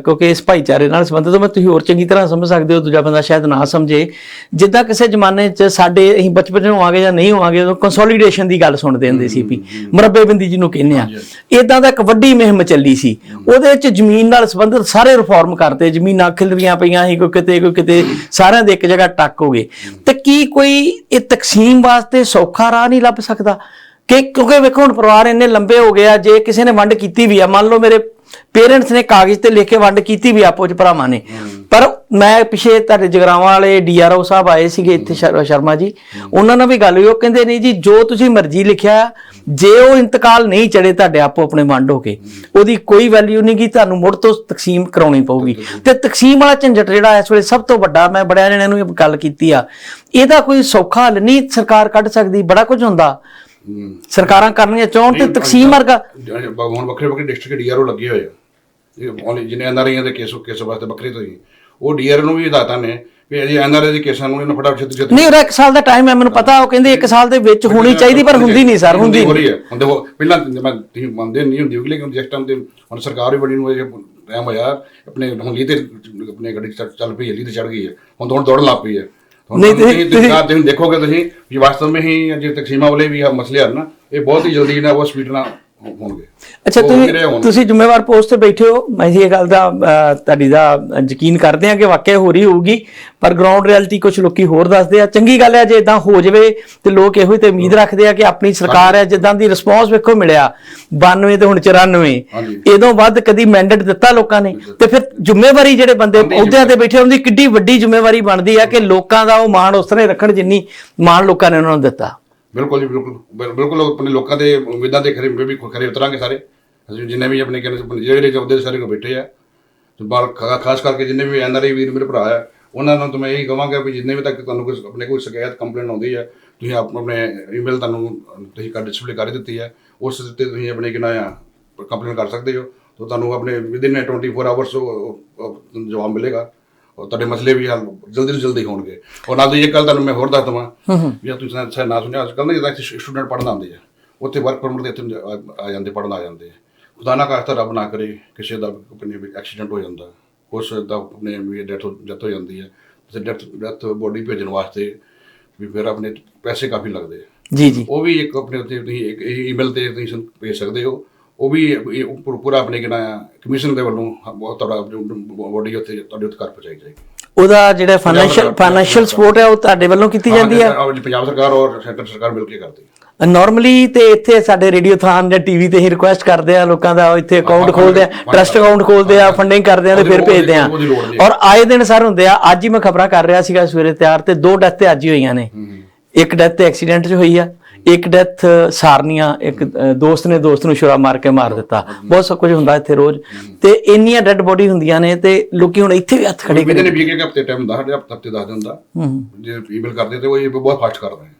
ਕਿਉਂਕਿ ਇਸ ਭਾਈਚਾਰੇ ਨਾਲ ਸੰਬੰਧਿਤ ਹੋ ਮੈਂ ਤੁਸੀਂ ਹੋਰ ਚੰਗੀ ਤਰ੍ਹਾਂ ਸਮਝ ਸਕਦੇ ਹੋ ਦੂਜਾ ਬੰਦਾ ਸ਼ਾਇਦ ਨਾ ਸਮਝੇ। ਜਿੱਦਾਂ ਕਿਸੇ ਜ਼ਮਾਨੇ 'ਚ ਸਾਡੇ ਅਸੀਂ ਬਚਪਨ 'ਚ ਹੋਵਾਂਗੇ ਜਾਂ ਨਹੀਂ ਹੋਵਾਂਗੇ ਉਦੋਂ ਕੰਸੋਲੀਡੇਸ਼ਨ ਦੀ ਗੱਲ ਸੁਣਦੇ ਹੁੰਦੇ ਸੀ ਵੀ ਮੁਰੱਬੇਬੰਦੀ ਜਿਹਨੂੰ ਕਹਿੰਦੇ ਆ। ਇਦਾਂ ਦਾ ਇੱਕ ਵੱਡੀ ਮੁਹਿੰਮ ਚੱਲੀ ਸੀ। ਉਹਦੇ ਵਿੱਚ ਜ਼ਮੀਨ ਨਾਲ ਸੰਬੰਧਿਤ ਸਾਰੇ ਰਿਫਾਰਮ ਕਰਤੇ ਜ਼ਮੀਨਾਂ ਖਿਲਰੀਆਂ ਪਈਆਂ ਸੀ ਕੋਈ ਕਿਤੇ ਕੋਈ ਕਿਤੇ ਸਾਰਿਆਂ ਦੇ ਇੱਕ ਜਗ੍ਹਾ ਟੱਕ ਹੋ ਗਏ। ਕੀ ਕੋਈ ਇਹ ਤਕਸੀਮ ਵਾਸਤੇ ਸੌਖਾ ਰਾਹ ਨਹੀਂ ਲੱਭ ਸਕਦਾ? ਕਿ ਕਿਉਂਕਿ ਵੇਖੋ ਹੁਣ ਪਰਿਵਾਰ ਇੰਨੇ ਲੰਬੇ ਹੋ ਗਏ ਆ, ਜੇ ਕਿਸੇ ਨੇ ਵੰਡ ਕੀਤੀ ਵੀ ਆ, ਮੰਨ ਲਓ ਮੇਰੇ ਪੇਰੈਂਟਸ ਨੇ ਕਾਗਜ਼ ਤੇ ਲਿਖ ਕੇ ਵੰਡ ਕੀਤੀ ਵੀ ਆਪੋ ਚ ਭਰਾਵਾਂ ਨੇ। ਪਰ ਮੈਂ ਪਿਛੇ ਤੁਹਾਡੇ ਜਗਰਾਵਾਂ ਵਾਲੇ ਡੀਆਰਓ ਸਾਹਿਬ ਆਏ ਸੀਗੇ ਇੱਥੇ ਸ਼ਰ- ਸ਼ਰਮਾ ਜੀ। ਉਹਨਾਂ ਨਾਲ ਵੀ ਗੱਲ ਹੋਈ ਉਹ ਕਹਿੰਦੇ ਨਹੀਂ ਜੀ ਜੋ ਤੁਸੀਂ ਮਰਜ਼ੀ ਲਿਖਿਆ ਜੇ ਉਹ ਇੰਤਕਾਲ ਨਹੀਂ ਚੜੇ ਤੁਹਾਡੇ ਆਪੋ ਆਪਣੇ ਵੰਡ ਹੋ ਕੇ ਉਹਦੀ ਕੋਈ ਵੈਲਿਊ ਨਹੀਂ ਗੀ ਤੁਹਾਨੂੰ ਮੁੜ ਤੋਂ ਤਕਸੀਮ ਕਰਾਉਣੀ ਪਊਗੀ। ਤੇ ਤਕਸੀਮ ਵਾਲਾ ਝੰਜਟ ਜਿਹੜਾ ਇਸ ਵੇਲੇ ਸਭ ਤੋਂ ਵੱਡਾ ਮੈਂ ਬੜਿਆਂ ਜਣਿਆਂ ਨੂੰ ਗੱਲ ਕੀਤੀ ਆ ਇਹਦਾ ਕੋਈ ਸੌਖਾ ਹੱਲ ਨਹੀਂ ਸਰਕਾਰ ਕੱਢ ਸਕਦੀ ਬੜਾ ਕੁਝ ਹੁੰਦਾ। ਸਰਕਾਰਾਂ ਕਰਨੀਆਂ ਚਾਹਣ ਤੇ ਤਕਸੀਮ ਵਰਗਾ ਹੁਣ ਵੱਖਰੇ ਵੱਖਰੇ ਡਿਸਟ੍ਰਿਕਟ ਡੀਆਰਓ ਲੱਗੇ ਹੋਏ ਆ। ਜਿਹਨੇ ਐਨਆਰਆਈਆਂ ਦੇ ਕੇਸ ਕੇਸ ਵਾਸਤੇ ਵੱਖਰੇ ਤੋਂ ਹੀ। ਉਹ ਡੀਆਰ ਨੂੰ ਵੀ ਹਦਾਇਤਾਂ ਨੇ ਵੀ ਇਹ ਐਨਆਰਆਈ ਦੇ ਕੇਸਾਂ ਨੂੰ ਇਹਨਾਂ ਫਟਾਫਟ ਛੇਤੀ ਛੇਤੀ ਨਹੀਂ ਉਹਦਾ 1 ਸਾਲ ਦਾ ਟਾਈਮ ਹੈ ਮੈਨੂੰ ਪਤਾ ਉਹ ਕਹਿੰਦੇ 1 ਸਾਲ ਦੇ ਵਿੱਚ ਹੋਣੀ ਚਾਹੀਦੀ ਪਰ ਹੁੰਦੀ ਨਹੀਂ ਸਰ ਹੁੰਦੀ ਹੋ ਰਹੀ ਹੈ। ਹੁਣ ਦੇਖੋ ਪਹਿਲਾਂ ਮੈਂ ਤੁਸੀਂ ਮੰਨਦੇ ਨਹੀਂ ਹੁੰਦੀ ਲੇਕਿਨ ਜਿਸ ਟਾਈਮ ਤੇ ਹੁਣ ਸਰਕਾਰ ਵੀ ਬੜੀ ਨੂੰ ਇਹ ਟਾਈਮ ਹੋਇਆ ਆਪਣੇ ਹੁਣ ਲੀ ਤੇ ਆਪਣੇ ਗੱਡੀ ਚੱਲ- ਪਈ ਹੈ ਲੀ ਤੇ ਚੜ ਗਈ ਹੈ। ਹੁਣ ਦੌੜ ਦੌੜ ਲੱਗ ਪਈ ਹੈ। ਨਹੀਂ, ਤੁਸੀਂ ਤੁਸੀਂ- ਦੇਖੋਗੇ ਤੁਸੀਂ ਵੀ ਵਾਸਤਵ ਵਿੱਚ ਹੀ ਜੇ ਤਕਸੀਮਾ ਵਾਲੇ ਵੀ ਆਹ ਮਸਲੇ ਹਨ ਨਾ ਇਹ ਬਹੁਤ ਹੀ ਜਲਦੀ ਨਾ ਉਹ ਸਪੀਡ ਨਾਲ ਹੋਣਗੇ। ਅੱਛਾ ਤੁਸੀਂ। ਤੁਸੀਂ ਜ਼ਿੰਮੇਵਾਰ ਪੋਸਟ ਤੇ ਬੈਠੇ ਹੋ। ਮੈਂ ਇਹ ਗੱਲ ਦਾ ਤੁਹਾਡੀ ਦਾ ਯਕੀਨ ਕਰਦੇ ਹਾਂ ਕਿ ਵਾਕਿਆ ਹੋ ਰਹੀ ਹੋਊਗੀ। ਪਰ ਗਰਾਊਂਡ ਰਿਐਲਿਟੀ ਕੁਝ ਲੋਕੀ ਹੋਰ ਦੱਸਦੇ ਆ। ਚੰਗੀ ਗੱਲ ਹੈ ਜੇ ਇਦਾਂ ਹੋ ਜਾਵੇ ਤੇ ਲੋਕ ਇਹੋ ਹੀ ਤੇ ਉਮੀਦ ਰੱਖਦੇ ਆ ਕਿ ਆਪਣੀ ਸਰਕਾਰ ਹੈ ਜਿੱਦਾਂ ਦੀ ਰਿਸਪੌਂਸ ਵੇਖੋ ਮਿਲਿਆ। 92 ਤੇ ਹੁਣ 94 ਹਾਂਜੀ। ਇਦੋਂ ਵੱਧ ਕਦੀ ਮੈਂਡੇਟ ਦਿੱਤਾ ਲੋਕਾਂ ਨੇ। ਤੇ ਫਿਰ ਜ਼ਿੰਮੇਵਾਰੀ ਜਿਹੜੇ ਬੰਦੇ ਅਹੁਦਿਆਂ ਤੇ ਬੈਠੇ ਉਹਨਾਂ ਦੀ ਕਿੱਡੀ ਵੱਡੀ ਜ਼ਿੰਮੇਵਾਰੀ ਬਣਦੀ ਆ ਕਿ ਲੋਕਾਂ ਦਾ ਉਹ ਮਾਣ ਉਸ ਤਰ੍ਹਾਂ ਰੱਖਣ ਜਿੰਨੀ ਮਾਣ ਲੋਕਾਂ ਨੇ ਉਹਨਾਂ ਨੂੰ ਦਿੱਤਾ। ਬਿਲਕੁਲ ਜੀ, ਬਿਲਕੁਲ। ਬਿਲ- ਬਿਲਕੁਲ ਆਪਣੇ ਲੋਕਾਂ ਦੇ ਉਮੀਦਾਂ ਦੇ ਖਰੇ ਵੀ ਖਰੇ ਉਤਰਾਂਗੇ ਸਾਰੇ। ਅਸੀਂ ਜਿੰਨੇ ਵੀ ਆਪਣੇ ਕਹਿੰਦੇ ਜਿਹੜੇ ਜਿਹੜੇ ਜਿਹੜੇ ਸਾਰੇ ਕੋ ਬੈਠੇ ਆ। ਤੇ ਬਾਲ ਖਾ- ਖਾਸ ਕਰਕੇ ਜਿੰਨੇ ਵੀ ਐਨਆਰਆਈ ਵੀਰ ਮੇਰੇ ਭਰਾ ਆ, ਉਹਨਾਂ ਨੂੰ ਤਾਂ ਮੈਂ ਇਹੀ ਕਹਾਂਗਾ ਵੀ ਜਿੰਨੇ ਵੀ ਤੱਕ ਤੁਹਾਨੂੰ ਕੋਈ ਆਪਣੇ ਕੋਈ ਸ਼ਿਕਾਇਤ ਕੰਪਲੇਂਟ ਆਉਂਦੀ ਹੈ ਤੁਸੀਂ ਆਪ- ਆਪਣੇ ਈਮੇਲ ਤੁਹਾਨੂੰ, ਤੁਸੀਂ ਕਰ ਡਿਸਪਲੇ ਕਰ ਦਿੱਤੀ ਹੈ ਉਸ ਤੇ ਤੁਸੀਂ ਆਪਣੇ ਕਿਨਾ ਆ ਕੰਪਲੇਂਟ ਕਰ ਸਕਦੇ ਹੋ। ਤਾਂ ਤੁਹਾਨੂੰ ਆਪਣੇ ਵਿਦਿਨ 24 ਆਵਰਸ ਜਵਾਬ ਮਿਲੇਗਾ। ਤੁਹਾਡੇ ਮਸਲੇ ਵੀ ਹੱਲ ਜਲਦੀ ਤੋਂ ਜਲਦੀ ਹੋਣਗੇ। ਔਰ ਨਾਲ ਦੀ ਇੱਕ ਗੱਲ ਤੁਹਾਨੂੰ ਮੈਂ ਹੋਰ ਦੱਸ ਦਵਾਂ ਵੀ ਤੁਸੀਂ ਨਾ ਸੁਣਿਆ ਅੱਜ ਕੱਲ੍ਹ ਨਾ ਜਿੱਦਾਂ ਸਟੂਡੈਂਟ ਪੜ੍ਹਨ ਆਉਂਦੇ ਆ ਉੱਥੇ ਵਰਕ ਪਰਮਿਟ ਦੇ ਇੱਥੇ ਆ- ਜਾਂਦੇ ਪੜ੍ਹਨ ਆ ਜਾਂਦੇ ਆ। ਖੁਦਾ ਨਾ ਖਾਸਤਾ ਰੱਬ ਨਾ ਕਰੇ ਕਿਸੇ ਦਾ ਆਪਣੇ ਵੀ ਐਕਸੀਡੈਂਟ ਹੋ ਜਾਂਦਾ ਉਸ ਦਾ ਆਪਣੇ ਵੀ ਡੈਥ ਡੈਥ ਹੋ ਜਾਂਦੀ ਹੈ ਤੇ ਡੈਥ ਡੈਥ ਬੋਡੀ ਭੇਜਣ ਵਾਸਤੇ ਵੀ ਫਿਰ ਆਪਣੇ ਪੈਸੇ ਕਾਫੀ ਲੱਗਦੇ ਆ। ਜੀ ਜੀ। ਉਹ ਵੀ ਇੱਕ ਆਪਣੇ ਉੱਤੇ ਤੁਸੀਂ ਇੱਕ ਈਮੇਲ ਤੇ ਤੁਸੀਂ ਭੇਜ ਸਕਦੇ ਹੋ ਉਹ ਵੀ ਇਹ ਪੂ- ਪੂਰਾ ਆਪਣੇ ਕਿਹਨਾਂ ਕਮਿਸ਼ਨ ਦੇ ਵੱਲੋਂ ਬਹੁਤ ਤੁਹਾਡਾ ਬੋਡੀ ਉੱਥੇ ਤੁਹਾਡੇ ਉੱਤੇ ਘਰ ਪਹੁੰਚਾਈ ਜਾਏਗੀ। ਉਹਦਾ ਜਿਹੜਾ ਫਾਈਨੈਂਸ਼ੀਅਲ ਫਾਈਨੈਂਸ਼ੀਅਲ ਸਪੋਰਟ ਹੈ ਉਹ ਤੁਹਾਡੇ ਵੱਲੋਂ ਕੀਤੀ ਜਾਂਦੀ ਹੈ? ਹਾਂ, ਜੀ, ਪੰਜਾਬ ਸਰਕਾਰ ਔਰ ਸੈਂਟਰ ਸਰਕਾਰ ਮਿਲ ਕੇ ਕਰਦੀ ਹੈ ਨਾਰਮਲੀ ਤੇ ਇੱਥੇ ਸਾਡੇ ਰੇਡੀਓ ਥਾਨ ਜਾਂ ਟੀਵੀ ਤੇ ਹੀ ਰਿਕੁਐਸਟ ਕਰਦੇ ਆ ਲੋਕਾਂ ਦਾ ਇੱਥੇ ਅਕਾਊਂਟ ਖੋਲਦੇ ਆ ਟਰਸਟ ਅਕਾਊਂਟ ਖੋਲਦੇ ਆ ਫੰਡਿੰਗ ਕਰਦੇ ਆ ਤੇ ਫਿਰ ਭੇਜਦੇ ਆ। ਔਰ ਆਏ ਦਿਨ ਸਰ ਹੁੰਦੇ ਆ ਅੱਜ ਹੀ ਮੈਂ ਖਬਰਾਂ ਕਰ ਰਿਹਾ ਸੀਗਾ ਸਵੇਰੇ ਤਿਆਰ ਤੇ ਦੋ ਡੈਥ ਤੇ ਅੱਜ ਹੀ ਹੋਈਆਂ ਨੇ। ਇੱਕ ਡੈਥ ਤੇ ਐਕਸੀਡੈਂਟ 'ਚ ਹੋਈ ਆ। ਇੱਕ ਡੈਥ ਸਾਰਨੀਆਂ ਇੱਕ ਦੋਸਤ ਨੇ ਦੋਸਤ ਨੂੰ ਛੁਰਾ ਮਾਰ ਕੇ ਮਾਰ ਦਿੱਤਾ। ਬਹੁਤ ਸਭ ਕੁਝ ਹੁੰਦਾ ਇੱਥੇ ਰੋਜ਼। ਤੇ ਇੰਨੀਆਂ ਡੈੱਡ ਬੋਡੀ ਹੁੰਦੀਆਂ ਨੇ ਤੇ ਲੋਕੀ ਹੁਣ ਇੱਥੇ ਵੀ ਹੱਥ ਖੜੇ ਇਹਦੇ ਕਰੇ ਨੇ ਵੀ ਇੱਕ ਹਫ਼ਤੇ ਟਾਈਮ ਹੁੰਦਾ ਸਾਡੇ ਹਫ਼ਤੇ ਦੱਸ ਦਿੰਦਾ। ਜੇ ਈਮੇਲ ਕਰਦੇ ਤੇ ਉਹ ਇਹ ਬਹੁਤ ਫਾਸਟ ਕਰਦੇ ਨੇ।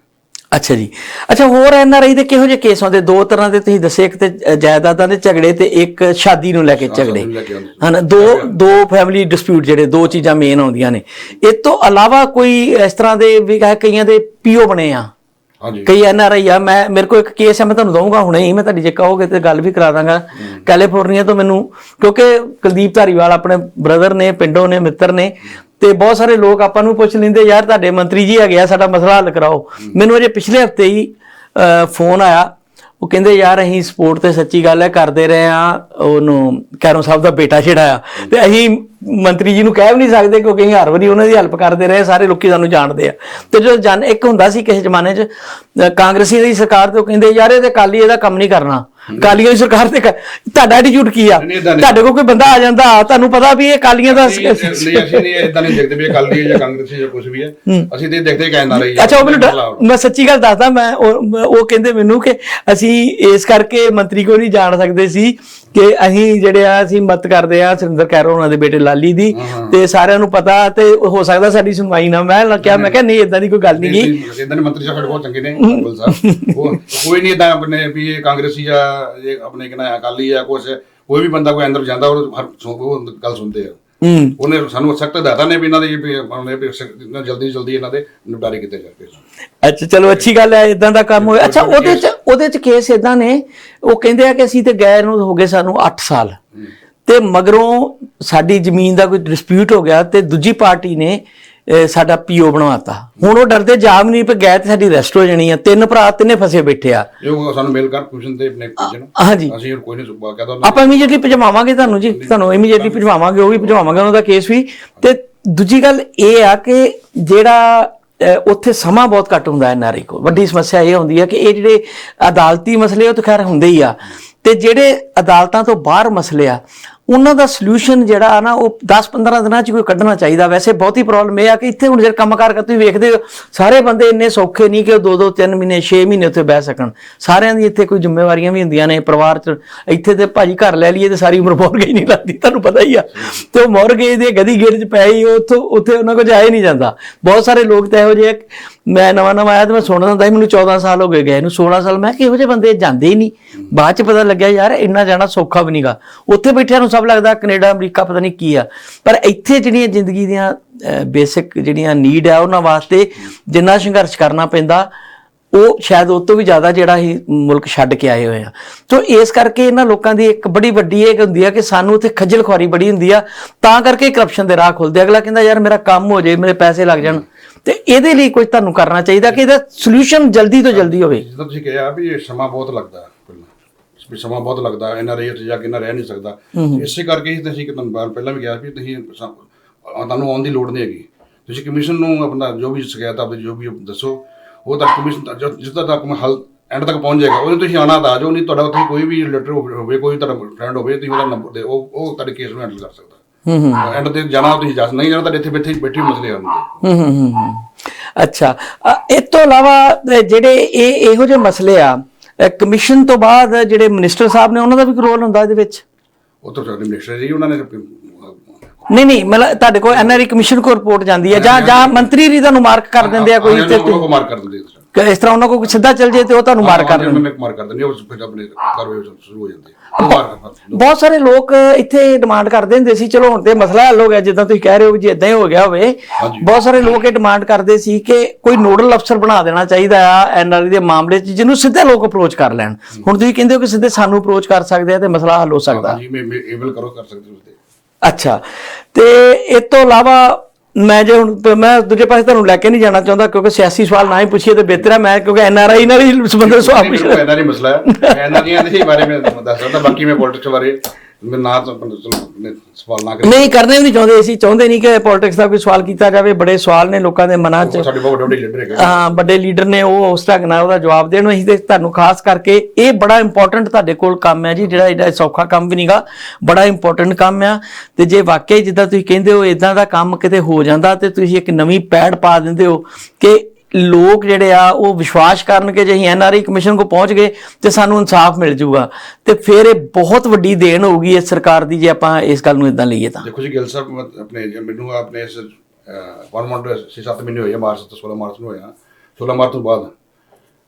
ਅੱਛਾ ਜੀ। ਅੱਛਾ ਹੋਰ ਐਨ ਆਰ ਆਈ ਦੇ ਕਿਹੋ ਜਿਹੇ ਕੇਸ ਹੁੰਦੇ ਦੋ ਤਰ੍ਹਾਂ ਦੇ ਤੁਸੀਂ ਦੱਸੇ ਇੱਕ ਤੇ ਜਾਇਦਾਦਾਂ ਦੇ ਝਗੜੇ ਤੇ ਇੱਕ ਸ਼ਾਦੀ ਨੂੰ ਲੈ ਕੇ ਝਗੜੇ। ਆਉਂਦੇ। ਹਨਾ ਦੋ ਦੋ ਫੈਮਿਲੀ ਡਿਸਪਿਊਟ ਜਿਹੜੇ ਦੋ ਚੀਜ਼ਾਂ ਮੇਨ ਆਉਂਦੀਆਂ ਨੇ। ਇਹ ਤੋਂ ਇਲਾਵਾ ਕੋਈ ਇਸ ਤਰ੍ਹਾਂ ਦੇ ਵੀ ਕਈਆਂ ਦੇ ਪੀਓ ਬਣੇ ਆ। ਕਈ ਐਨ ਆਰ ਆਈ ਆ ਮੈਂ ਮੇਰੇ ਕੋਲ ਇੱਕ ਕੇਸ ਹੈ ਮੈਂ ਤੁਹਾਨੂੰ ਦਊਂਗਾ ਹੁਣੇ ਹੀ ਮੈਂ ਤੁਹਾਡੀ ਜੇ ਕਹੋਗੇ ਤੇ ਗੱਲ ਵੀ ਕਰਾ ਦਾਂਗਾ। ਕੈਲੀਫੋਰਨੀਆ ਤੋਂ ਮੈਨੂੰ ਕਿਉਂਕਿ ਕੁਲਦੀਪ ਧਾਰੀਵਾਲ ਆਪਣੇ ਬ੍ਰਦਰ ਨੇ ਪਿੰਡੋਂ ਨੇ ਮਿੱਤਰ ਨੇ ਤੇ ਬਹੁਤ ਸਾਰੇ ਲੋਕ ਆਪਾਂ ਨੂੰ ਪੁੱਛ ਲੈਂਦੇ ਯਾਰ ਤੁਹਾਡੇ ਮੰਤਰੀ ਜੀ ਹੈਗੇ ਆ ਸਾਡਾ ਮਸਲਾ ਹੱਲ ਕਰਾਓ। ਮੈਨੂੰ ਅਜੇ ਪਿਛਲੇ ਹਫ਼ਤੇ ਹੀ ਫੋਨ ਆਇਆ ਉਹ ਕਹਿੰਦੇ, ਯਾਰ, ਅਸੀਂ ਸਪੋਰਟ ਤੇ ਸੱਚੀ ਗੱਲ ਹੈ, ਕਰਦੇ ਰਹੇ ਆ ਉਹਨੂੰ ਕੈਰੋਂ ਸਾਹਿਬ ਦਾ ਬੇਟਾ ਜਿਹੜਾ ਤੇ ਅਸੀਂ ਮੰਤਰੀ ਜੀ ਨੂੰ ਕਹਿ ਵੀ ਨਹੀਂ ਸਕਦੇ ਕਿਉਂਕਿ ਅਸੀਂ ਹਰ ਵਾਰੀ ਉਹਨਾਂ ਦੀ ਹੈਲਪ ਕਰਦੇ ਰਹੇ, ਸਾਰੇ ਲੋਕੀ ਸਾਨੂੰ ਜਾਣਦੇ ਆ। ਤੇ ਜਦੋਂ ਜਨ ਇੱਕ ਹੁੰਦਾ ਸੀ ਕਿਸੇ ਜ਼ਮਾਨੇ 'ਚ ਕਾਂਗਰਸੀ ਦੀ ਸਰਕਾਰ ਤੇ ਉਹ ਕਹਿੰਦੇ, ਯਾਰ, ਇਹ ਤੇ ਕਾਲੀ ਇਹਦਾ ਕੰਮ ਨਹੀਂ ਕਰਨਾ। ਕਾਲੀਆਂ ਦੀ ਸਰਕਾਰ ਤੇ ਕ- ਤੁਹਾਡਾ ਐਟੀਟਿਊਡ ਕੀ ਆ? ਨਹੀਂ, ਏਦਾਂ ਨਹੀਂ। ਤੁਹਾਡੇ ਕੋਲ ਕੋਈ ਬੰਦਾ ਆ ਜਾਂਦਾ ਤੁਹਾਨੂੰ ਪਤਾ ਵੀ ਇਹ ਕਾਲੀਆਂ ਦਾ ਨਹੀਂ ਨਹੀਂ, ਅਸੀਂ ਨਹੀਂ ਇਦਾਂ ਨਹੀਂ ਦੇਖਦੇ ਵੀ ਕੱਲ ਦੀ ਜਾਂ ਕਾਂਗਰਸੀ ਜਾਂ ਕੁਝ ਵੀ ਹੈ। ਅਸੀਂ ਤੇ ਦੇਖਦੇ ਕਹਿੰਦਾ ਰਹੀ ਅੱਛਾ ਉਹ ਮੈਨੂੰ ਡ- ਮੈਂ ਸੱਚੀ ਗੱਲ ਦੱਸਦਾ ਮੈਂ ਉਹ ਮੈਂ- ਉਹ ਕਹਿੰਦੇ ਮੈਨੂੰ ਕਿ ਅਸੀਂ ਇਸ ਕਰਕੇ ਮੰਤਰੀ ਕੋ ਨਹੀਂ ਜਾਣ ਸਕਦੇ ਸੀ ਕਿ ਅਸੀਂ ਜਿਹੜੇ ਆ ਅਸੀਂ ਮਤ ਕਰਦੇ ਆ ਸੁਰਿੰਦਰ ਕੈਰੋ ਉਹਨਾਂ ਦੇ ਬੇਟੇ ਲਾਲੀ ਦੀ। ਤੇ ਸਾਰਿਆਂ ਨੂੰ ਪਤਾ ਤੇ ਹੋ ਸਕਦਾ ਸਾਡੀ ਸੁਣਵਾਈ ਨਾ ਮੈਂ ਕਿਹਾ ਮੈਂ ਕਿਹਾ ਨਹੀਂ ਇਦਾਂ ਦੀ ਕੋਈ ਗੱਲ ਨਹੀਂ ਗੀ ਇਦਾਂ ਦੇ ਮੰਤਰੀ ਸਾਹਿਬ ਸਾਡੇ ਬਹੁਤ ਚੰਗੇ ਨੇ ਅਬਲ ਸਾਹਿਬ। ਉਹ ਕੋਈ ਨਹੀਂ ਇਦਾਂ ਆਪਣੇ ਵੀ ਇਹ ਕਾਂਗਰਸੀ ਜਾਂ ਇਹ ਆਪਣੇ ਕਿਹਨਾਂ ਅਕਾਲੀ ਜਾਂ ਕੁਝ ਕੋਈ ਵੀ ਬੰਦਾ ਕੋਈ ਅੰਦਰ ਜਾਂਦਾ ਉਹ ਹਰ ਉਹ ਗੱਲ ਸੁਣਦੇ ਆ। ਹੂੰ। ਉਹਨੇ ਸਾਨੂੰ ਸਖਤ ਦਾਤਾ ਨੇ ਵੀ ਇਹਨਾਂ ਦੇ ਉਹਨੇ ਵੀ ਜਲਦੀ ਜਲਦੀ ਇਹਨਾਂ ਦੇ ਨਿਪਟਾਰੇ ਕੀਤੇ ਜਾਵੇ ਅੱਛਾ ਚਲੋ ਅੱਛੀ ਗੱਲ ਹੈ ਇਦਾਂ ਦਾ ਕੰਮ ਹੋਇਆ। ਅੱਛਾ ਉਹਦੇ ਚ ਉਹਦੇ ਚ ਕੇਸ ਇਦਾਂ ਨੇ ਉਹ ਕਹਿੰਦੇ ਆ ਕਿ ਅਸੀਂ ਤੇ ਗਏ ਨੂੰ ਹੋ ਗਏ ਸਾਨੂੰ 8 ਸਾਲ। ਤੇ ਮਗਰੋਂ ਸਾਡੀ ਜ਼ਮੀਨ ਦਾ ਕੋਈ ਡਿਸਪਿਊਟ ਹੋ ਗਿਆ ਤੇ ਦੂਜੀ ਪਾਰਟੀ ਨੇ ਸਾਡਾ ਪੀਓ ਬਣਵਾਤਾ। ਹੁਣ ਉਹ ਡਰਦੇ ਜਾਮ ਨਹੀਂ ਪਏ ਗਏ ਤੇ ਸਾਡੀ ਰੈਸਟ ਹੋ ਜਾਣੀ ਆ। ਤਿੰਨ ਭਰਾ ਤਿੰਨੇ ਫਸੇ ਬੈਠੇ ਆ। ਜੋ ਸਾਨੂੰ ਮੇਲ ਕਰ ਕਮਿਸ਼ਨ ਤੇ ਆਪਣੇ ਹਾਂਜੀ ਅਸੀਂ ਹੁਣ ਕੋਈ ਨਹੀਂ ਕਹਦਾ ਆਪਾਂ ਇਮੀਡੀਏਟਲੀ ਭਜਵਾਵਾਂਗੇ ਤੁਹਾਨੂੰ ਜੀ। ਤੁਹਾਨੂੰ ਇਮੀਡੀਏਟਲੀ ਭਜਵਾਵਾਂਗੇ ਉਹ ਵੀ ਭਜਵਾਵਾਂਗੇ ਉਹਨਾਂ ਦਾ ਕੇਸ ਵੀ। ਤੇ ਦੂਜੀ ਗੱਲ ਇਹ ਆ ਕਿ ਜਿਹੜਾ ਉੱਥੇ ਸਮਾਂ ਬਹੁਤ ਘੱਟ ਹੁੰਦਾ ਹੈ ਨਾਰੀ ਕੋਲ। ਵੱਡੀ ਸਮੱਸਿਆ ਇਹ ਹੁੰਦੀ ਹੈ ਕਿ ਇਹ ਜਿਹੜੇ ਅਦਾਲਤੀ ਮਸਲੇ ਉਹ ਤਾਂ ਖੈਰ ਹੁੰਦੇ ਹੀ ਆ। ਤੇ ਜਿਹੜੇ ਅਦਾਲਤਾਂ ਤੋਂ ਬਾਹਰ ਮਸਲੇ ਆ ਉਹਨਾਂ ਦਾ ਸੋਲੂਸ਼ਨ ਜਿਹੜਾ ਆ ਨਾ, ਉਹ 10-15 ਦਿਨਾਂ 'ਚ ਕੋਈ ਕੱਢਣਾ ਚਾਹੀਦਾ। ਵੈਸੇ ਬਹੁਤੀ ਪ੍ਰੋਬਲਮ ਇਹ ਆ ਕਿ ਇੱਥੇ ਹੁਣ ਜਿਹੜੇ ਕੰਮਕਾਰ ਕਰ ਤੁਸੀਂ ਵੇਖਦੇ ਹੋ, ਸਾਰੇ ਬੰਦੇ ਇੰਨੇ ਸੌਖੇ ਨਹੀਂ ਕਿ ਉਹ 2-2 3 ਮਹੀਨੇ 6 ਮਹੀਨੇ ਉੱਥੇ ਬਹਿ ਸਕਣ। ਸਾਰਿਆਂ ਦੀ ਇੱਥੇ ਕੋਈ ਜ਼ਿੰਮੇਵਾਰੀਆਂ ਵੀ ਹੁੰਦੀਆਂ ਨੇ, ਪਰਿਵਾਰ 'ਚ ਇੱਥੇ ਤੇ ਭਾਜੀ ਘਰ ਲੈ ਲਈਏ ਤੇ ਸਾਰੀ ਉਮਰ ਮੌਰਗੇਜ ਨਹੀਂ ਲੱਗਦੀ, ਤੁਹਾਨੂੰ ਪਤਾ ਹੀ ਆ। ਤੇ ਉਹ ਮੌਰਗੇਜ ਦੇ ਗਦੀ ਗੇੜ 'ਚ ਪੈ ਹੀ ਉੱਥੋਂ, ਉੱਥੇ ਉਹਨਾਂ ਕੋਲ ਜਾਇਆ ਨਹੀਂ ਜਾਂਦਾ। ਬਹੁਤ ਸਾਰੇ ਲੋਕ ਤਾਂ ਇਹੋ ਜਿਹੇ ਮੈਂ ਨਵਾਂ ਨਵਾਂ ਆਇਆ ਤੇ ਮੈਂ ਸੁਣਦਾ ਹੁੰਦਾ ਸੀ, ਮੈਨੂੰ 14 ਸਾਲ ਹੋ ਗਏ ਗਏ ਨੂੰ 16 ਸਾਲ, ਮੈਂ ਕਿਹੋ ਜਿਹੇ ਬੰਦੇ ਜਾਂਦੇ ਹੀ ਨਹੀਂ। ਬਾਅਦ 'ਚ ਪਤਾ ਲੱਗਿਆ, ਯਾਰ ਇੰਨਾ ਜਾਣਾ ਸੌਖਾ ਵੀ ਨਹੀਂਗਾ ਉੱਥੇ ਬੈਠਿਆਂ ਨੂੰ ਸਭ ਲੱਗਦਾ ਕੈਨੇਡਾ, ਅਮਰੀਕਾ ਪਤਾ ਨਹੀਂ ਕੀ ਆ। ਪਰ ਇੱਥੇ ਜਿਹੜੀਆਂ ਜ਼ਿੰਦਗੀ ਦੀਆਂ ਬੇਸਿਕ ਜਿਹੜੀਆਂ ਨੀਡ ਆ ਉਹਨਾਂ ਵਾਸਤੇ ਜਿੰਨਾ ਸੰਘਰਸ਼ ਕਰਨਾ ਪੈਂਦਾ, ਉਹ ਸ਼ਾਇਦ ਉਹ ਤੋਂ ਵੀ ਜ਼ਿਆਦਾ ਜਿਹੜਾ ਹੀ ਮੁਲਕ ਛੱਡ ਕੇ ਆਏ ਹੋਏ ਆ। ਤੋਂ ਇਸ ਕਰਕੇ ਇਹਨਾਂ ਲੋਕਾਂ ਦੀ ਇੱਕ ਬੜੀ ਵੱਡੀ ਇਹ ਹੁੰਦੀ ਆ ਕਿ ਸਾਨੂੰ ਉੱਥੇ ਖੱਜਲ ਖੁਆਰੀ ਬੜੀ ਹੁੰਦੀ ਆ। ਤਾਂ ਕਰਕੇ ਕਰਪਸ਼ਨ ਦੇ ਰਾਹ ਖੁੱਲਦੇ ਅਗਲਾ ਕਹਿੰਦਾ, ਯਾਰ ਮੇਰਾ ਕੰਮ ਹੋ ਜਾਏ, ਮੇਰੇ ਪੈਸੇ ਲੱਗ ਜਾਣ। ਤੇ ਇਹਦੇ ਲਈ ਕੁਝ ਤੁਹਾਨੂੰ ਕਰਨਾ ਚਾਹੀਦਾ ਕਿ ਇਹਦਾ ਸੋਲੂਸ਼ਨ ਜਲਦੀ ਤੋਂ ਜਲਦੀ ਹੋਵੇ? ਜਿੱਦਾਂ ਤੁਸੀਂ ਕਿਹਾ ਵੀ ਇਹ ਸਮਾਂ ਬਹੁਤ ਲੱਗਦਾ ਹੈ ਪਹਿਲਾਂ ਵੀ ਸਮਾਂ ਬਹੁਤ ਲੱਗਦਾ ਇਹਨਾਂ ਰੇਟ ਜਾ ਕੇ ਇਹਨਾਂ ਰਹਿ ਨਹੀਂ ਸਕਦਾ। ਇਸੇ ਕਰਕੇ ਹੀ ਤਾਂ ਅਸੀਂ ਕਿ ਤੁਹਾਨੂੰ ਬਾਰ ਪਹਿਲਾਂ ਵੀ ਕਿਹਾ ਵੀ ਤੁਸੀਂ ਤੁਹਾਨੂੰ ਆਉਣ ਦੀ ਲੋੜ ਨਹੀਂ ਹੈਗੀ। ਤੁਸੀਂ ਕਮਿਸ਼ਨ ਨੂੰ ਆਪਣਾ ਜੋ ਵੀ ਸ਼ਿਕਾਇਤ ਆਪਣੀ ਜੋ ਵੀ ਦੱਸੋ ਉਹ ਤਾਂ ਕਮਿਸ਼ਨ ਜਿੱਦਾਂ ਤੱਕ ਮੈਂ ਹੱਲ ਐਂਡ ਤੱਕ ਪਹੁੰਚ ਜਾਏਗਾ ਉਹਦੇ ਤੁਸੀਂ ਆਣਾ ਤਾਂ ਜਾਓ ਨਹੀਂ ਤੁਹਾਡਾ ਉੱਥੇ ਕੋਈ ਵੀ ਲੈਟਰ ਹੋਵੇ ਕੋਈ ਤੁਹਾਡਾ ਫਰੈਂਡ ਹੋਵੇ ਤੁਸੀਂ ਉਹਦਾ ਨੰਬਰ ਦੇ ਉਹ ਉਹ ਤੁਹਾਡੇ ਕੇਸ ਨੂੰ ਹੈਂਡਲ ਕਰ ਸਕਦਾ ਹੂੰ ਹੂੰ। ਐਂਡ ਤੇ ਜਾਣਾ ਤੁਸੀਂ ਜਾ ਨਹੀਂ ਜਾਣਾ ਤੁਹਾਡੇ ਇੱਥੇ ਬੈਠੇ ਬੈਠੇ ਮਸਲੇ ਆਉਂਦੇ ਹੂੰ ਹੂੰ ਹੂੰ ਹੂੰ। ਅੱਛਾ ਅ, ਇਹ ਤੋਂ ਇਲਾਵਾ ਅ, ਜਿਹੜੇ ਇਹ ਇਹੋ ਜਿਹੇ ਮਸਲੇ ਆ ਕਮਿਸ਼ਨ ਤੋਂ ਬਾਅਦ ਜਿਹੜੇ ਮਿਨਿਸਟਰ ਸਾਹਿਬ ਨੇ ਉਹਨਾਂ ਦਾ ਵੀ ਰੋਲ ਹੁੰਦਾ ਇਹਦੇ ਵਿੱਚ? ਉਹ ਤਾਂ ਸਾਡੇ ਮਿਨਿਸਟਰ ਜੀ ਉਹਨਾਂ ਨੇ ਨਹੀਂ ਨਹੀਂ ਮਤਲਬ ਤੁਹਾਡੇ ਕੋਲ ਐਨਆਰਈ ਕਮਿਸ਼ਨ ਕੋ ਰਿਪੋਰਟ ਜਾਂਦੀ ਹੈ ਜਾਂ ਜਾਂ ਮੰਤਰੀ ਰੀ ਤੁਹਾਨੂੰ ਮਾਰਕ ਕਰ ਦਿੰਦੇ ਆ ਕੋਈ ਤੇ? ਕੋ ਮਾਰ ਕਰ ਦਿੰਦੇ ਆ। ਕਿ ਇਸ ਤਰ੍ਹਾਂ ਉਹਨਾਂ ਕੋਲ ਸਿੱਧਾ ਚੱਲ ਜੇ ਤੇ ਉਹ ਤੁਹਾਨੂੰ ਕਰ ਮਾਰ ਕਰ ਦਿੰਦੇ ਆ, ਉਹ ਫਿਰ ਆਪਣੇ ਕਾਰਵਾਈ ਸ਼ੁਰੂ ਹੋ ਜਾਂਦੀ ਹੈ। ਉਹ ਮਾਰ ਕਰ ਬਹੁਤ ਸਾਰੇ ਲੋਕ ਇੱਥੇ ਡਿਮਾਂਡ ਕਰਦੇ ਹੁੰਦੇ ਸੀ ਚਲੋ ਹੁਣ ਤੇ ਮਸਲਾ ਹੱਲ ਹੋ ਗਿਆ ਜਿੱਦਾਂ ਤੁਸੀਂ ਕਹਿ ਰਹੇ ਹੋ ਵੀ ਜੇ ਇਦਾਂ ਹੀ ਹੋ ਗਿਆ ਹੋਵੇ। ਬਹੁਤ ਸਾਰੇ ਲੋਕ ਇਹ ਡਿਮਾਂਡ ਕਰਦੇ ਸੀ ਕਿ ਕੋਈ ਨੋਡਲ ਅਫਸਰ ਬਣਾ ਦੇਣਾ ਚਾਹੀਦਾ ਆ ਐਨਆਰਈ ਦੇ ਮਾਮਲੇ 'ਚ ਜਿਹਨੂੰ ਸਿੱਧੇ ਲੋਕ ਅਪਰੋਚ ਕਰ ਲੈਣ। ਹੁਣ ਤੁਸੀਂ ਕਹਿੰਦੇ ਹੋ ਕਿ ਸਿੱਧੇ ਸਾਨੂੰ ਅਪਰੋਚ ਕਰ ਸਕਦੇ ਆ ਤੇ ਮਸਲਾ ਹੱਲ ਹੋ ਸਕਦਾ। ਹਾਂਜੀ ਮੈਂ ਏਬਲ ਕਰੋ ਕਰ ਸਕਦੇ ਹੋ ਤੇ ਅੱਛਾ ਤੇ ਇਸ ਤੋਂ ਇਲਾਵਾ ਮੈਂ ਜੇ ਹੁਣ ਮੈਂ ਦੂਜੇ ਪਾਸੇ ਤੁਹਾਨੂੰ ਲੈ ਕੇ ਨਹੀਂ ਜਾਣਾ ਚਾਹੁੰਦਾ ਕਿਉਂਕਿ ਸਿਆਸੀ ਸਵਾਲ ਨਾ ਹੀ ਪੁੱਛੀਏ ਤੇ ਬਿਹਤਰ ਹੈ। ਮੈਂ ਕਿਉਂਕਿ ਐਨਆਰਆਈ ਨਾਲ ਹੀ ਸੰਬੰਧਿਤ ਸਵਾਲ ਪੁੱਛ ਰਿਹਾ। ਇਹਨਾਂ ਦੀ ਮਸਲਾ ਹੈ। ਇਹਨਾਂ ਦੀਆਂ ਦੇ ਬਾਰੇ ਮੈਂ ਤੁਹਾਨੂੰ ਦੱਸ ਸਕਦਾ ਬਾਕੀ ਮੈਂ ਪੋਲਿਟਿਕਸ ਬਾਰੇ ਮੈਂ ਨਾ ਤਾਂ ਆਪਣਾ ਚਲੋ ਆਪਣੇ ਸਵਾਲ ਨਾ ਕਰੀ ਨਹੀਂ ਕਰਨੇ ਵੀ ਨਹੀਂ ਚਾਹੁੰਦੇ। ਅਸੀਂ ਚਾਹੁੰਦੇ ਨਹੀਂ ਕਿ ਪੋਲਿਟਿਕਸ ਦਾ ਕੋਈ ਸਵਾਲ ਕੀਤਾ ਜਾਵੇ। ਬੜੇ ਸਵਾਲ ਨੇ ਲੋਕਾਂ ਦੇ ਮਨਾਂ 'ਚ। ਸਾਡੇ ਬਹੁਤ ਵੱਡੇ ਲੀਡਰ ਹੈਗੇ। ਹਾਂ ਵੱਡੇ ਲੀਡਰ ਨੇ। ਉਹ ਉਸ ਢੰਗ ਨਾਲ ਉਹਦਾ ਜਵਾਬ ਦੇਣ। ਅਸੀਂ ਤੇ ਤੁਹਾਨੂੰ ਖਾਸ ਕਰਕੇ ਇਹ ਬੜਾ ਇੰਪੋਰਟੈਂਟ ਤੁਹਾਡੇ ਕੋਲ ਕੰਮ ਹੈ ਜੀ ਜਿਹੜਾ ਇਹਦਾ ਸੌਖਾ ਕੰਮ ਵੀ ਨਹੀਂਗਾ ਬੜਾ ਇੰਪੋਰਟੈਂਟ ਕੰਮ ਆ। ਤੇ ਜੇ ਵਾਕਈ ਜਿੱਦਾਂ ਤੁਸੀਂ ਕਹਿੰਦੇ ਹੋ ਇਦਾਂ ਦਾ ਕੰਮ ਕਿਤੇ ਹੋ ਜਾਂਦਾ ਤੇ ਤੁਸੀਂ ਇੱਕ ਨਵੀਂ ਪੈੜ ਪਾ ਦਿੰਦੇ ਹੋ ਕਿ ਲੋਕ ਜਿਹੜੇ ਆ ਉਹ ਵਿਸ਼ਵਾਸ ਕਰਨਗੇ ਜੇ ਅਸੀਂ ਐਨਆਰਆਈ ਕਮਿਸ਼ਨ ਕੋ ਪਹੁੰਚ ਗਏ ਤੇ ਸਾਨੂੰ ਇਨਸਾਫ ਮਿਲ ਜਾਊਗਾ। ਤੇ ਫਿਰ ਇਹ ਬਹੁਤ ਵੱਡੀ ਦੇਣ ਹੋਊਗੀ ਇਸ ਸਰਕਾਰ ਦੀ ਜੇ ਆਪਾਂ ਇਸ ਗੱਲ ਨੂੰ ਇਦਾਂ ਲਈਏ ਤਾਂ। ਦੇਖੋ ਜੀ ਗਿੱਲ ਸਾਹਿਬ ਆਪਣੇ ਮੈਨੂੰ ਆਪਣੇ ਇਸ ਪਰਮਨੈਂਟ 6-7 ਮਹੀਨੇ ਹੋਏ ਮਾਰਚ ਤੋਂ 16 ਮਾਰਚ ਨੂੰ ਹੋਇਆ 16 ਮਾਰਚ ਤੋਂ ਬਾਅਦ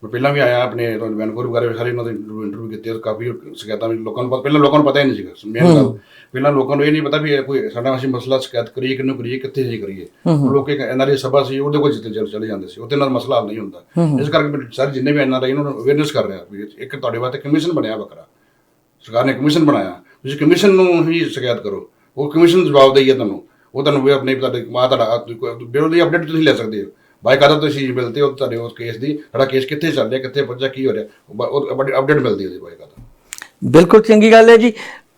ਮੈਂ ਪਹਿਲਾਂ ਵੀ ਆਇਆ ਆਪਣੇ ਵੈਨਕੂਵਰ ਵਗੈਰਾ ਸਾਰੇ ਉਹਨਾਂ ਦੇ ਇੰਟਰਵਿਊ ਕੀਤੇ ਕਾਫੀ ਸ਼ਿਕਾਇਤਾਂ ਵੀ ਲੋਕਾਂ ਨੂੰ ਪਹਿਲਾਂ ਲੋਕਾਂ ਨੂੰ ਪਤਾ ਹੀ ਨਹੀਂ ਸੀਗਾ ਗੱਲ। ਪਹਿਲਾਂ ਲੋਕਾਂ ਨੂੰ ਇਹ ਨਹੀਂ ਪਤਾ ਵੀ ਇਹ ਕੋਈ ਸਾਡਾ ਅਸੀਂ ਮਸਲਾ ਸ਼ਿਕਾਇਤ ਕਰੀਏ ਕਿਹਨੂੰ ਕਰੀਏ ਕਿੱਥੇ ਜੀ ਕਰੀਏ। ਲੋਕ ਇੱਕ ਐਨਆਰਆਈ ਸਭਾ ਸੀ ਉਹਦੇ ਕੋਲ ਜਿੱਤੇ ਚਲੇ ਜਾਂਦੇ ਸੀ ਉਹਦੇ ਨਾਲ ਮਸਲਾ ਹੱਲ ਨਹੀਂ ਹੁੰਦਾ। ਇਸ ਕਰਕੇ ਸਾਰੇ ਜਿੰਨੇ ਵੀ ਐਨਆਰਆਈ ਉਹਨਾਂ ਨੂੰ ਅਵੇਅਰਨੈਸ ਕਰ ਰਿਹਾ ਵੀ ਇੱਕ ਤੁਹਾਡੇ ਵਾਸਤੇ ਕਮਿਸ਼ਨ ਬਣਿਆ ਵੱਖਰਾ। ਸਰਕਾਰ ਨੇ ਕਮਿਸ਼ਨ ਬਣਾਇਆ। ਤੁਸੀਂ ਕਮਿਸ਼ਨ ਨੂੰ ਹੀ ਸ਼ਿਕਾਇਤ ਕਰੋ। ਉਹ ਕਮਿਸ਼ਨ ਜਵਾਬ ਦੇਈਏ ਤੁਹਾਨੂੰ। ਉਹ ਤੁਹਾਨੂੰ ਵੀ ਆਪਣੇ ਤੁਹਾਡੇ ਮਾ ਤੁਹਾਡਾ ਦੀ ਅਪਡੇਟ ਤੁਸੀਂ ਲੈ ਸਕਦੇ ਹੋ। ਬਾਈਕਾਦਾ ਤੁਸੀਂ ਮਿਲਦੇ ਹੋ ਤੁਹਾਡੇ ਉਸ ਕੇਸ ਦੀ ਸਾਡਾ ਕੇਸ ਕਿੱਥੇ ਚੱਲ ਰਿਹਾ ਕਿੱਥੇ ਪਹੁੰਚਿਆ ਕੀ ਹੋ ਰਿਹਾ। ਉਹ ਅਪਡੇਟ ਮਿਲਦੀ ਹੈ ਉਹਦੀ ਬਾਈਕਾਦਾ ਬਿਲਕੁਲ ਚੰਗੀ ਗੱਲ ਹੈ ਜੀ।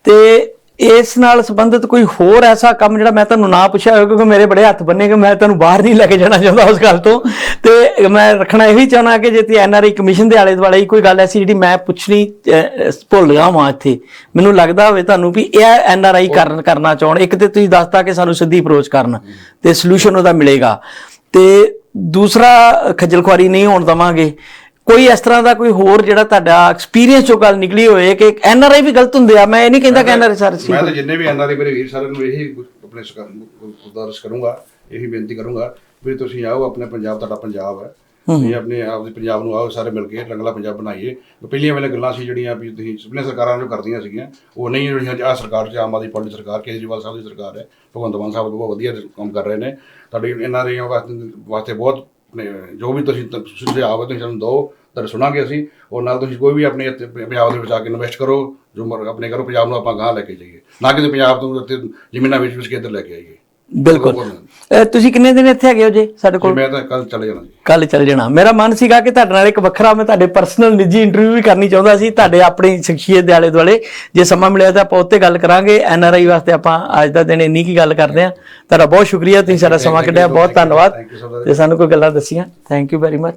ਤੇ ਇਸ ਨਾਲ ਸੰਬੰਧਿਤ ਕੋਈ ਹੋਰ ਐਸਾ ਕੰਮ ਜਿਹੜਾ ਮੈਂ ਤੁਹਾਨੂੰ ਨਾ ਪੁੱਛਿਆ ਹੋਵੇ ਕਿਉਂਕਿ ਮੇਰੇ ਬੜੇ ਹੱਥ ਬੰਨੇ ਕਿ ਮੈਂ ਤੁਹਾਨੂੰ ਬਾਹਰ ਨਹੀਂ ਲੈ ਕੇ ਜਾਣਾ ਚਾਹੁੰਦਾ ਉਸ ਗੱਲ ਤੋਂ। ਤੇ ਮੈਂ ਰੱਖਣਾ ਇਹੀ ਚਾਹਣਾ ਕਿ ਜੇ ਤੇ ਐਨਆਰਆਈ ਕਮਿਸ਼ਨ ਦੇ ਆਲੇ ਦੁਆਲੇ ਹੀ ਕੋਈ ਗੱਲ ਐਸੀ ਜਿਹੜੀ ਮੈਂ ਪੁੱਛਣੀ ਭੁੱਲ ਗਿਆ ਵਾਂ ਇੱਥੇ। ਮੈਨੂੰ ਲੱਗਦਾ ਹੋਵੇ ਤੁਹਾਨੂੰ ਵੀ ਇਹ ਐਨਆਰਆਈ ਕਰਨ ਕਰਨਾ ਚਾਹਣ। ਇੱਕ ਤੇ ਤੁਸੀਂ ਦੱਸਤਾ ਕਿ ਸਾਨੂੰ ਸਿੱਧੀ ਅਪਰੋਚ ਕਰਨ ਤੇ ਸੋਲੂਸ਼ਨ ਉਹਦਾ ਮਿਲੇਗਾ। ਤੇ ਦੂਸਰਾ ਖੱਜਲ ਖੁਆਰੀ ਨਹੀਂ ਹੋਣ ਦਵਾਂਗੇ। ਕੋਈ ਇਸ ਤਰ੍ਹਾਂ ਦਾ ਕੋਈ ਹੋਰ ਜਿਹੜਾ ਤੁਹਾਡਾ ਐਕਸਪੀਰੀਅੰਸ ਚੋਂ ਗੱਲ ਨਿਕਲੀ ਹੋਏ ਕਿ ਐਨਆਰਆਈ ਵੀ ਗਲਤ ਹੁੰਦੇ ਆ ਮੈਂ ਇਹ ਨਹੀਂ ਕਹਿੰਦਾ ਕਿ ਐਨਆਰਆਈ ਸਾਰੇ ਮੈਂ ਤਾਂ ਜਿੰਨੇ ਵੀ ਐਨਆਰਆਈ ਮੇਰੇ ਵੀਰ ਸਾਰਿਆਂ ਨੂੰ ਇਹੀ ਆਪਣੇ ਗੁਜ਼ਾਰਿਸ਼ ਕਰੂੰਗਾ ਇਹੀ ਬੇਨਤੀ ਕਰੂੰਗਾ ਵੀ ਤੁਸੀਂ ਆਓ ਆਪਣੇ ਪੰਜਾਬ ਤੁਹਾਡਾ ਪੰਜਾਬ ਹੈ। ਤੁਸੀਂ ਆਪਣੇ ਆਪ ਦੇ ਪੰਜਾਬ ਨੂੰ ਆਓ ਸਾਰੇ ਮਿਲ ਕੇ ਰੰਗਲਾ ਪੰਜਾਬ ਬਣਾਈਏ। ਪਹਿਲੀਆਂ ਵੇਲੇ ਗੱਲਾਂ ਸੀ ਜਿਹੜੀਆਂ ਵੀ ਤੁਸੀਂ ਸਭਨੇ ਸਰਕਾਰਾਂ ਜੋ ਕਰਦੀਆਂ ਸੀਗੀਆਂ ਉਹ ਨਹੀਂ ਜਿਹੜੀਆਂ ਆ ਸਰਕਾਰ ਚ ਆਮ ਆਦਮੀ ਪਾਰਟੀ ਸਰਕਾਰ ਕੇਜਰੀਵਾਲ ਸਾਹਿਬ ਦੀ ਸਰਕਾਰ ਹੈ ਭਗਵੰਤ ਮਾਨ ਸਾਹਿਬ ਬਹੁਤ ਵਧੀਆ ਕੰਮ ਕਰ ਰਹੇ ਨੇ। ਤੁਹਾਡੀ ਐਨਆਰਆਈਆਂ ਵਾਸਤੇ ਵਾਸਤੇ ਬਹੁਤ ਜੋ ਵੀ ਤੁਸੀਂ ਸੁਝਾਅ ਹੈ ਤੁਸੀਂ ਸਾਨੂੰ ਦਿਓ। ਤਾਂ ਸੁਣਾਂਗੇ ਅਸੀਂ। ਔਰ ਨਾਲ ਤੁਸੀਂ ਕੋਈ ਵੀ ਆਪਣੇ ਇੱਥੇ ਪੰਜਾਬ ਦੇ ਵਿੱਚ ਆ ਕੇ ਇਨਵੈਸਟ ਕਰੋ ਜੋ ਆਪਣੇ ਕਰੋ ਪੰਜਾਬ ਨੂੰ ਆਪਾਂ ਗਾਂ ਲੈ ਕੇ ਜਾਈਏ। ਨਾ ਕਿ ਪੰਜਾਬ ਤੋਂ ਇੱਥੇ ਜ਼ਮੀਨਾਂ ਵਿੱਚ ਵਿੱਚ ਕੇ ਇੱਧਰ ਲੈ ਕੇ ਆਈਏ। ਬਿਲਕੁਲ। ਤੁਸੀਂ ਕਿੰਨੇ ਦਿਨ ਇੱਥੇ ਹੈਗੇ ਹੋ ਜੀ ਸਾਡੇ ਕੋਲ? ਮੈਂ ਤਾਂ ਕੱਲ ਚਲੇ ਜਾਣਾ ਜੀ। ਕੱਲ ਚੱਲ ਜਾਣਾ। ਮੇਰਾ ਮਨ ਸੀਗਾ ਕਿ ਤੁਹਾਡੇ ਨਾਲ ਇੱਕ ਵੱਖਰਾ ਮੈਂ ਤੁਹਾਡੇ ਪਰਸਨਲ ਨਿੱਜੀ ਇੰਟਰਵਿਊ ਵੀ ਕਰਨੀ ਚਾਹੁੰਦਾ ਸੀ ਤੁਹਾਡੇ ਆਪਣੀ ਸ਼ਖਸੀਅਤ ਦੇ ਆਲੇ ਦੁਆਲੇ। ਜੇ ਸਮਾਂ ਮਿਲਿਆ ਤਾਂ ਆਪਾਂ ਉੱਤੇ ਗੱਲ ਕਰਾਂਗੇ। ਐਨ ਆਰ ਆਈ ਵਾਸਤੇ ਆਪਾਂ ਅੱਜ ਦਾ ਦਿਨ ਇੰਨੀ ਕੀ ਗੱਲ ਕਰਦੇ ਆ ਤੁਹਾਡਾ ਬਹੁਤ ਸ਼ੁਕਰੀਆ ਤੁਸੀਂ ਸਾਡਾ ਸਮਾਂ ਕੱਢਿਆ ਬਹੁਤ ਧੰਨਵਾਦ. ਤੇ ਸਾਨੂੰ ਕੋਈ ਗੱਲਾਂ ਦੱਸੀਆਂ। Thank you very much